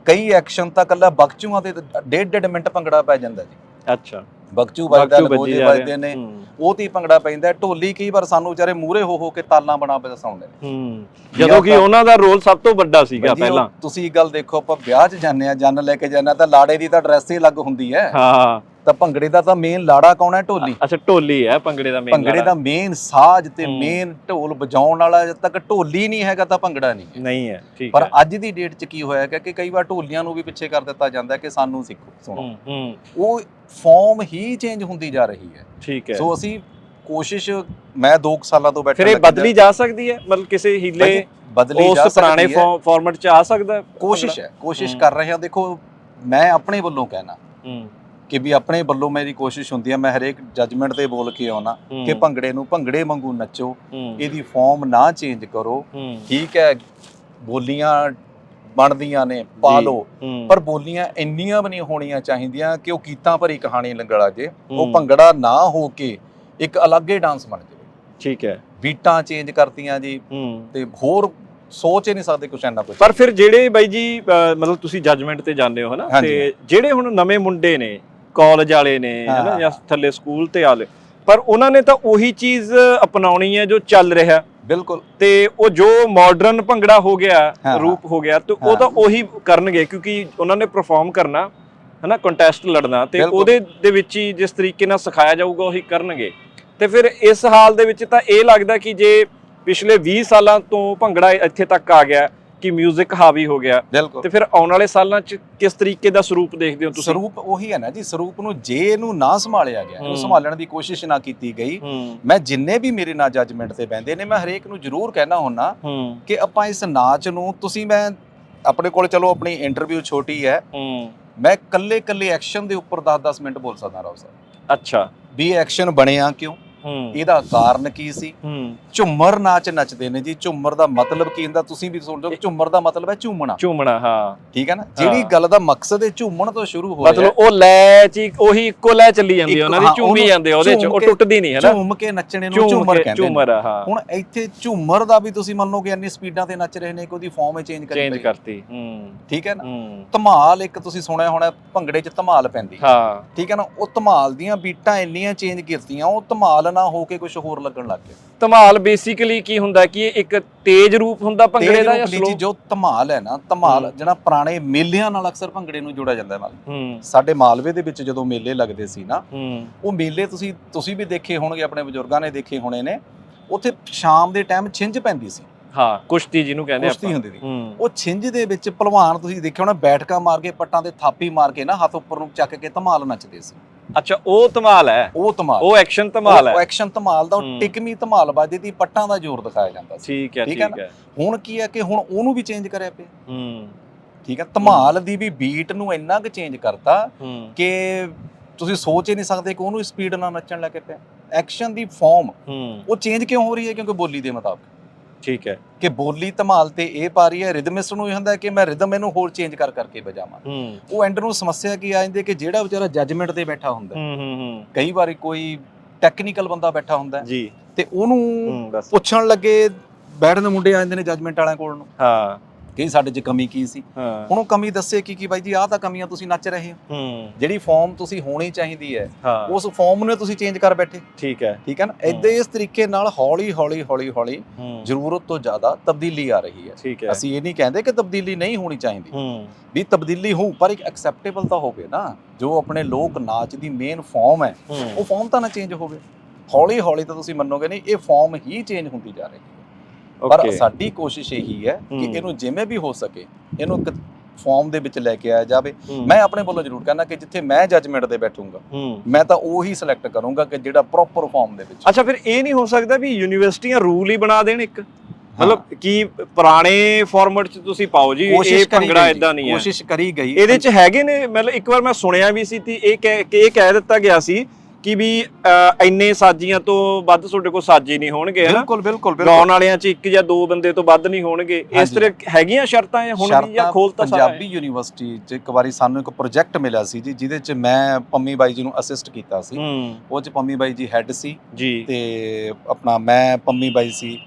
ਕਈ ਐਕਸ਼ਨ ਤਾਂ ਕੱਲਾ ਬਕਚੂਆਂ ਤੇ ਡੇਢ ਡੇਢ ਮਿੰਟ ਭੰਗੜਾ ਪੈ ਜਾਂਦਾ ਜੀ। ਅੱਛਾ। ਬਕਚੂ ਵੱਜਦਾ ਲਗੋਜੇ ਵੱਜਦੇ ਨੇ ਉਹ ਤੇ ਭੰਗੜਾ ਪੈਂਦਾ। ਢੋਲੀ ਕਈ ਵਾਰ ਸਾਨੂੰ ਵਿਚਾਰੇ ਮੂਰੇ ਹੋ ਹੋ ਕੇ ਤਾਲਾਂ ਬਣਾ ਕੇ ਦਸਾਉਂਦੇ ਨੇ। ਹੂੰ। ਜਦੋਂ ਕਿ ਉਹਨਾਂ ਦਾ ਰੋਲ ਸਭ ਤੋਂ ਵੱਡਾ ਸੀਗਾ ਪਹਿਲਾਂ। ਤੁਸੀਂ ਗੱਲ ਦੇਖੋ ਆਪਾਂ ਵਿਆਹ 'ਚ ਜਾਂਦੇ ਆ ਜੰਨ ਲੈ ਕੇ ਜਾਂਦੇ ਤਾਂ ਲਾੜੇ ਦੀ ਤਾਂ ਡਰੈਸ ਹੀ ਅਲੱਗ ਹੁੰਦੀ ਹੈ। ਹਾਂ। ਤਾਂ ਭੰਗੜੇ ਦਾ ਤਾਂ ਮੇਨ ਲਾੜਾ ਕੌਣ ਹੈ? ਢੋਲੀ। ਅੱਛਾ ਢੋਲੀ ਹੈ ਭੰਗੜੇ ਦਾ ਮੇਨ ਭੰਗੜੇ ਦਾ ਮੇਨ ਸਾਜ਼ ਤੇ। ਮੇਨ ਢੋਲ ਵਜਾਉਣ ਵਾਲਾ ਜਦ ਤੱਕ ਢੋਲੀ ਨਹੀਂ ਹੈਗਾ ਤਾਂ ਭੰਗੜਾ ਨਹੀਂ। ਨਹੀਂ ਹੈ ਠੀਕ ਪਰ ਅੱਜ ਦੀ ਡੇਟ 'ਚ ਕੀ ਹੋਇਆ ਹੈ ਕਿ ਕਈ ਵਾਰ ਢੋਲੀਆਂ ਨੂੰ ਵੀ ਪਿੱਛੇ ਕਰ ਦਿੱਤਾ ਜਾਂਦਾ ਕਿ ਸਾਨੂੰ ਸਿੱਖੋ ਸੁਣੋ। ਹੂੰ ਹੂੰ। ਉਹ ਫਾਰਮ ਹੀ ਚੇਂਜ ਹੁੰਦੀ ਜਾ ਰਹੀ ਹੈ। ਠੀਕ ਹੈ। ਸੋ ਅਸੀਂ ਕੋਸ਼ਿਸ਼ ਮੈਂ 2 ਸਾਲਾਂ ਤੋਂ ਬੈਠਾ ਫਿਰ ਇਹ ਬਦਲੀ ਜਾ ਸਕਦੀ ਹੈ? ਮਤਲਬ ਕਿਸੇ ਹੀਲੇ ਬਦਲੀ ਜਾ ਉਸ ਪੁਰਾਣੇ ਸਕਦੀ ਹੈ। ਫਾਰਮੈਟ ਚ ਆ ਸਕਦਾ ਕੋਸ਼ਿਸ਼ ਹੈ ਕੋਸ਼ਿਸ਼। ਕਰ ਰਹੇ ਹਾਂ। ਦੇਖੋ ਮੈਂ ਆਪਣੇ ਵੱਲੋਂ ਕਹਿਣਾ ਹੂੰ। ਕਿ ਵੀ ਆਪਣੇ ਵੱਲੋਂ ਮੇਰੀ ਕੋਸ਼ਿਸ਼ ਹੁੰਦੀ ਹੈ ਮੈਂ ਹਰੇਕ ਜੱਜਮੈਂਟ ਤੇ ਬੋਲ ਕੇ ਆਉਣਾ ਹੂੰ, ਕਿ ਭੰਗੜੇ ਨੂੰ ਭੰਗੜੇ ਵਾਂਗੂ ਨੱਚੋ ਹੂੰ, ਇਹਦੀ ਫਾਰਮ ਨਾ ਚੇਂਜ ਕਰੋ। ਹੂੰ, ਠੀਕ ਹੈ ਬੋਲੀਆਂ ਬਣਦੀਆਂ ਨੇ ਪਾ। ਲਓ ਹੂੰ, ਪਰ ਬੋਲੀਆਂ ਇੰਨੀਆਂ ਵੀ ਨਹੀਂ ਹੋਣੀਆਂ ਚਾਹੀਦੀਆਂ ਕਿ ਉਹ ਕੀਤਾਂ ਭਰੀ ਕਹਾਣੀ ਲੰਗੜਾ ਜੇ। ਉਹ ਹੂੰ। ਭੰਗੜਾ ਨਾ ਹੋ ਕੇ ਇੱਕ ਅਲੱਗੇ ਡਾਂਸ ਬਣ ਜਾਵੇ। ਠੀਕ ਹੈ। ਬੀਟਾਂ ਚੇਂਜ ਕਰਤੀਆਂ ਜੀ। ਹੂੰ। ਤੇ ਹੋਰ ਸੋਚ ਹੀ ਨਹੀਂ ਸਕਦੇ ਕੁਛ ਇੰਨਾ ਕੁਛ। ਪਰ ਫਿਰ ਜਿਹੜੇ ਬਾਈ ਜੀ ਮਤਲਬ ਤੁਸੀਂ ਜੱਜਮੈਂਟ ਤੇ ਜਾਂਦੇ ਹੋ ਹਨਾ। ਤੇ ਜਿਹੜੇ ਹੁਣ ਨਵੇਂ ਮੁੰਡੇ ਨੇ ਕਾਲਜ ਵਾਲੇ ਨੇ ਹਨਾ। ਜਾਂ ਥੱਲੇ ਸਕੂਲ ਤੇ ਆਲੇ ਪਰ ਉਹਨਾਂ ਨੇ ਤਾਂ ਉਹੀ ਚੀਜ਼ ਅਪਣਾਉਣੀ ਹੈ ਜੋ ਚੱਲ ਰਿਹਾ ਬਿਲਕੁਲ ਤੇ ਉਹ ਜੋ ਮਾਡਰਨ ਭੰਗੜਾ ਹੋ ਗਿਆ। ਰੂਪ ਹੋ ਗਿਆ ਤੇ ਉਹ। ਤਾਂ ਉਹੀ ਕਰਨਗੇ ਕਿਉਂਕਿ ਉਹਨਾਂ ਨੇ ਪਰਫਾਰਮ ਕਰਨਾ ਹਨਾ ਕੰਟੈਸਟ ਲੜਨਾ ਤੇ। ਉਹਦੇ ਦੇ ਵਿੱਚ ਹੀ ਜਿਸ ਤਰੀਕੇ ਨਾਲ ਸਿਖਾਇਆ ਜਾਊਗਾ ਉਹੀ ਕਰਨਗੇ ਤੇ ਫਿਰ ਇਸ ਹਾਲ ਦੇ ਵਿੱਚ ਤਾਂ ਇਹ ਲੱਗਦਾ ਕਿ ਜੇ ਪਿਛਲੇ 20 ਸਾਲਾਂ ਤੋਂ ਭੰਗੜਾ ਇੱਥੇ ਤੱਕ ਆ ਗਿਆ ਕਿ 뮤직 ਹਾਵੀ ਹੋ ਗਿਆ। ਬਿਲਕੁਲ। ਤੇ ਫਿਰ ਆਉਣ ਵਾਲੇ ਸਾਲਾਂ 'ਚ ਕਿਸ ਤਰੀਕੇ ਦਾ ਸਰੂਪ ਦੇਖਦੇ ਹੋ ਤੁਸੀਂ? ਸਰੂਪ ਉਹੀ ਹੈ ਨਾ ਜੀ ਸਰੂਪ ਨੂੰ ਜੇ ਇਹਨੂੰ ਨਾ ਸੰਭਾਲਿਆ ਗਿਆ। ਇਹਨੂੰ ਸੰਭਾਲਣ ਦੀ ਕੋਸ਼ਿਸ਼ ਨਾ ਕੀਤੀ ਗਈ ਮੈਂ ਜਿੰਨੇ ਵੀ ਮੇਰੇ ਨਾਲ ਜੱਜਮੈਂਟ ਤੇ ਬੈੰਦੇ ਨੇ ਮੈਂ ਹਰੇਕ ਨੂੰ ਜ਼ਰੂਰ ਕਹਿਣਾ ਹੁੰਨਾ ਕਿ ਆਪਾਂ ਇਸ ਨਾਚ ਨੂੰ ਤੁਸੀਂ ਮੈਂ ਆਪਣੇ ਕੋਲ ਚਲੋ ਆਪਣੀ ਇੰਟਰਵਿਊ ਛੋਟੀ ਹੈ। ਮੈਂ ਕੱਲੇ ਕੱਲੇ ਐਕਸ਼ਨ ਦੇ ਉੱਪਰ 10-10 ਮਿੰਟ ਬੋਲ ਸਕਦਾ ਰਾਓ ਸਾਹਿਬ। ਅੱਛਾ। ਵੀ ਐਕਸ਼ਨ ਬਣਿਆ ਕਿਉਂ? ਇਹਦਾ ਕਾਰਨ ਕੀ ਸੀ? ਝੁੰਮਰ ਨਾਚ ਨੱਚਦੇ ਨੇ ਜੀ। ਝੁੰਮਰ ਦਾ ਮਤਲਬ ਕੀ ਹੁੰਦਾ? ਤੁਸੀਂ ਵੀ ਸੁਣਦੇ ਹੋ ਝੁੰਮਰ ਦਾ ਮਤਲਬ ਹੈ ਝੂਮਣਾ। ਝੂਮਣਾ ਹਾਂ। ਠੀਕ ਹੈ ਨਾ? ਜਿਹੜੀ। ਗੱਲ ਦਾ ਮਕਸਦ ਹੈ ਝੂਮਣ ਤੋਂ ਸ਼ੁਰੂ ਹੋ। ਰਿਹਾ ਮਤਲਬ ਉਹ ਲੈ ਚ ਉਹੀ ਇੱਕੋ ਲੈ ਚੱਲੀ ਜਾਂਦੀ ਹੈ। ਉਹਨਾਂ ਦੀ ਝੂਮੀ ਜਾਂਦੇ ਉਹਦੇ ਚ। ਉਹ ਕੇ- ਟੁੱਟਦੀ ਨਹੀਂ ਹੈ ਨਾ? ਝੂਮ ਕੇ ਨੱਚਣੇ ਨੂੰ ਝੂਮ ਝੂਮਰ ਕੇ ਕਹਿੰਦੇ ਝੂਮਰ ਹਾਂ। ਹੁਣ ਇੱਥੇ ਝੂਮਰ ਦਾ ਵੀ ਤੁਸੀਂ ਮੰਨੋਗੇ ਇੰਨੀ ਸਪੀਡਾਂ ਤੇ ਨੱਚ ਰਹੇ ਨੇ ਕਿ ਉਹਦੀ ਫਾਰਮ ਹੀ ਚੇਂਜ ਕਰੀ ਚੇਂਜ। ਕਰਤੀ ਹੂੰ। ਠੀਕ ਹੈ ਨਾ? ਧਮਾਲ ਇੱਕ ਤੁਸੀਂ ਸੁਣਿਆ ਹੋਣਾ ਭੰਗੜੇ 'ਚ ਧਮਾਲ ਪੈਂਦੀ। ਹਾਂ। ਠੀਕ ਹੈ ਨਾ? ਉਹ ਧਮਾਲ ਦੀਆਂ ਬੀਟਾਂ ਇੰਨੀਆਂ ਚੇਂਜ ਕੀਤੀਆਂ ਉਹ ਧਮਾਲ ਨਾ ਹੋ ਕੇ ਕੁਝ ਹੋਰ ਲੱਗਣ ਲੱਗ ਗਿਆ ਧਮਾਲ ਬੇਸਿਕਲੀ ਕੀ ਹੁੰਦਾ ਕਿ ਇਹ ਇੱਕ ਤੇਜ਼ ਰੂਪ ਹੁੰਦਾ ਭੰਗੜੇ ਦਾ ਜਾਂ ਸਲੋ ਜੀ ਧਮਾਲ ਹੈ ਨਾ ਧਮਾਲ। ਜਿਹੜਾ ਪੁਰਾਣੇ ਮੇਲਿਆਂ ਨਾਲ ਅਕਸਰ ਭੰਗੜੇ ਨੂੰ ਜੋੜਿਆ ਜਾਂਦਾ ਹੈ ਸਾਡੇ ਮਾਲਵੇ ਦੇ ਵਿੱਚ ਜਦੋਂ ਮੇਲੇ ਲੱਗਦੇ ਸੀ ਨਾ ਉਹ ਮੇਲੇ ਤੁਸੀਂ ਤੁਸੀਂ ਵੀ ਦੇਖੇ ਹੋਣਗੇ ਆਪਣੇ ਬਜ਼ੁਰਗਾਂ ਨੇ ਦੇਖੇ ਹੋਣੇ ਨੇ ਉੱਥੇ ਸ਼ਾਮ ਦੇ ਟਾਈਮ ਛਿੰਝ ਪੈਂਦੀ ਸੀ। ਹਾਂ ਕੁਸ਼ਤੀ ਜਿਹਨੂੰ ਕਹਿੰਦੇ ਕੁਸ਼ਤੀ ਆਪਾਂ। ਹੁੰਦੀ ਸੀ। ਉਹ ਛਿੰਝ ਦੇ ਵਿੱਚ ਭਲਵਾਨ ਤੁਸੀਂ ਦੇਖਿਆ ਹੋਣਾ ਬੈਠਕਾਂ ਮਾਰ ਕੇ ਪੱਟਾਂ ਤੇ ਥਾਪੀ ਮਾਰ ਕੇ ਨਾ ਹੱਥ ਉੱਪਰ ਨੂੰ ਚੱਕ ਕੇ ਧਮਾਲ ਨੱਚਦੇ ਸੀ। ਅੱਛਾ ਉਹ ਧਮਾਲ ਹੈ। ਉਹ ਧਮਾਲ। ਉਹ ਐਕਸ਼ਨ ਧਮਾਲ ਉਹ ਹੈ ਐਕਸ਼ਨ ਧਮਾਲ ਦਾ ਉਹ। ਟਿਕਮੀ ਧਮਾਲ ਵੱਜਦੀ ਦੀ ਪੱਟਾਂ ਦਾ ਜ਼ੋਰ ਦਿਖਾਇਆ ਜਾਂਦਾ ਸੀ। ਠੀਕ ਹੈ ਠੀਕ ਹੈ। ਹੁਣ ਕੀ ਹੈ ਕਿ ਹੁਣ ਉਹਨੂੰ ਵੀ ਚੇਂਜ ਕਰਿਆ ਪਿਆ। ਹੂੰ। ਠੀਕ ਹੈ? ਧਮਾਲ ਦੀ ਵੀ ਬੀਟ ਨੂੰ ਇੰਨਾ ਕੁ ਚੇਂਜ ਕਰਤਾ ਕਿ ਤੁਸੀਂ ਸੋਚ ਹੀ ਨਹੀਂ ਸਕਦੇ ਕਿ ਉਹਨੂੰ ਸਪੀਡ ਨਾਲ ਨੱਚਣ ਲੱਗ ਪਿਆ। ਐਕਸ਼ਨ ਦੀ ਫਾਰਮ ਉਹ ਚੇਂਜ ਕਿਉਂ ਹੋ ਰਹੀ ਹੈ? ਕਿਉਂਕਿ ਬੋਲੀ ਦੇ ਮੁਤਾਬਕ। ਠੀਕ ਹੈ। ਕਿ ਬੋਲੀ ਧਮਾਲ ਤੇ ਇਹ ਪਾ ਰਹੀ ਹੈ ਰਿਦਮਿਸਟ ਨੂੰ ਇਹ ਹੁੰਦਾ ਕਿ ਮੈਂ ਰਿਦਮ ਇਹਨੂੰ ਹੋਰ ਚੇਂਜ ਕਰ ਕਰਕੇ ਵਜਾਵਾਂ। ਉਹ ਐਂਡ ਨੂੰ ਸਮੱਸਿਆ ਕੀ ਆ ਜਾਂਦੀ ਹੈ ਕਿ ਜਿਹੜਾ ਵਿਚਾਰਾ ਜੱਜਮੈਂਟ ਤੇ ਬੈਠਾ ਹੁੰਦਾ ਕਈ ਵਾਰੀ ਕੋਈ ਟੈਕਨੀਕਲ ਬੰਦਾ ਬੈਠਾ ਹੁੰਦਾ ਜੀ। ਤੇ ਉਹਨੂੰ ਪੁੱਛਣ ਲੱਗੇ ਬੈਠਣ ਦੇ ਮੁੰਡੇ ਆ ਜਾਂਦੇ ਨੇ ਜੱਜਮੈਂਟ ਵਾਲਿਆਂ ਕੋਲ ਨੂੰ। ਹਾਂ। ਕਿ ਸਾਡੇ 'ਚ ਕਮੀ ਕੀ ਸੀ? ਹਾਂ। ਹੁਣ ਉਹ ਕਮੀ ਦੱਸੇ ਕੀ ਕੀ ਬਾਈ ਜੀ ਆਹ ਤਾਂ ਕਮੀਆਂ ਤੁਸੀਂ ਨੱਚ ਰਹੇ ਹੋ। ਹੂੰ। ਜਿਹੜੀ ਫਾਰਮ ਤੁਸੀਂ ਹੋਣੀ ਚਾਹੀਦੀ ਹੈ ਹਾਂ। ਉਸ ਫਾਰਮ ਨੂੰ ਤੁਸੀਂ ਚੇਂਜ ਕਰ ਬੈਠੇ। ਠੀਕ ਹੈ। ਠੀਕ ਹੈ ਨਾ? ਇਦਾਂ ਇਸ ਤਰੀਕੇ ਨਾਲ ਹੌਲੀ ਹੌਲੀ ਹੌਲੀ ਹੌਲੀ ਹੂੰ। ਜ਼ਰੂਰਤ ਤੋਂ ਜ਼ਿਆਦਾ ਤਬਦੀਲੀ ਆ ਰਹੀ ਹੈ। ਠੀਕ ਹੈ। ਅਸੀਂ ਇਹ ਨਹੀਂ ਕਹਿੰਦੇ ਕਿ ਤਬਦੀਲੀ ਨਹੀਂ ਹੋਣੀ ਚਾਹੀਦੀ। ਹੂੰ। ਵੀ ਤਬਦੀਲੀ ਹੋ ਪਰ ਇੱਕ ਐਕਸੈਪਟੇਬਲ ਤਾਂ ਹੋਵੇ ਨਾ। ਜੋ ਆਪਣੇ ਲੋਕ ਨਾਚ ਦੀ ਮੇਨ ਫਾਰਮ ਹੈ ਉਹ ਫਾਰਮ ਤਾਂ ਨਾ ਚੇਂਜ ਹੋਵੇ। ਹੌਲੀ ਹੌਲੀ ਤਾਂ ਤੁਸੀਂ ਮੰਨੋਗੇ ਨਹੀਂ ਇਹ ਫਾਰਮ ਹੀ ਚੇਂਜ ਹੁੰਦੀ ਜਾ ਰਹੀ ਹੈ। ਪਰ ਸਾਡੀ ਕੋਸ਼ਿਸ਼ ਇਹੀ ਹੈ ਕਿ। ਇਹਨੂੰ ਜਿਵੇਂ ਵੀ ਹੋ ਸਕੇ ਇਹਨੂੰ ਇੱਕ ਫਾਰਮ ਦੇ ਵਿੱਚ ਲੈ ਕੇ ਆਇਆ ਜਾਵੇ। ਮੈਂ ਆਪਣੇ ਵੱਲੋਂ ਜ਼ਰੂਰ ਕਹਿੰਦਾ ਕਿ ਜਿੱਥੇ ਮੈਂ ਜੱਜਮੈਂਟ ਤੇ ਬੈਠੂੰਗਾ ਮੈਂ ਤਾਂ ਉਹੀ ਸਿਲੈਕਟ ਕਰੂੰਗਾ ਕਿ ਜਿਹੜਾ ਪ੍ਰੋਪਰ ਫਾਰਮ ਦੇ ਵਿੱਚ। ਅੱਛਾ ਫਿਰ ਇਹ ਨਹੀਂ ਹੋ ਸਕਦਾ ਵੀ ਯੂਨੀਵਰਸਿਟੀਆਂ ਰੂਲ ਹੀ ਬਣਾ ਦੇਣ ਇੱਕ? ਮਤਲਬ ਕੀ ਪੁਰਾਣੇ ਫਾਰਮੈਟ ਚ ਤੁਸੀਂ ਪਾਓ ਜੀ ਇਹ ਭੰਗੜਾ ਇਦਾਂ ਨਹੀਂ ਹੈ? ਕੋਸ਼ਿਸ਼ ਕਰੀ ਗਈ। ਇਹਦੇ ਚ ਹੈਗੇ ਨੇ ਮਤਲਬ ਇੱਕ ਵਾਰ ਮੈਂ ਸੁਣਿਆ ਵੀ ਸੀ ਤੇ ਇਹ ਇਹ ਕਹਿ ਦਿੱਤਾ ਗਿਆ ਸੀ ਕਿ ਵੀ ਇੰਨੇ ਸਾਜੀਆਂ ਤੋਂ ਵੱਧ ਤੁਹਾਡੇ ਕੋਲ ਸਾਜੀ ਨਹੀਂ ਹੋਣਗੇ ਹਨਾ? ਬਿਲਕੁਲ ਬਿਲਕੁਲ ਗਾਉਣ ਵਾਲਿਆਂ 'ਚ ਇੱਕ ਜਾਂ ਦੋ ਬੰਦੇ ਤੋਂ ਵੱਧ ਨਹੀਂ ਹੋਣਗੇ। ਇਸ। ਤਰ੍ਹਾਂ ਹੈਗੀਆਂ ਸ਼ਰਤਾਂ ਇਹ ਹੁਣ ਵੀ ਜਾਂ ਖੋਲਤਾ ਸਾਰਾ? ਪੰਜਾਬੀ ਯੂਨੀਵਰਸਿਟੀ 'ਚ ਇੱਕ ਵਾਰੀ ਸਾਨੂੰ ਇੱਕ ਪ੍ਰੋਜੈਕਟ ਮਿਲਿਆ ਸੀ ਜੀ ਜਿਹਦੇ 'ਚ ਮੈਂ ਪੰਮੀ ਬਾਈ ਜੀ ਨੂੰ ਅਸਿਸਟ ਕੀਤਾ ਸੀ। ਉਹ 'ਚ ਪੰਮੀ ਬਾਈ ਜੀ ਹੈੱਡ ਸੀ ਤੇ ਆਪਣਾ ਮੈਂ ਪੰਮੀ ਬਾਈ ਸੀ।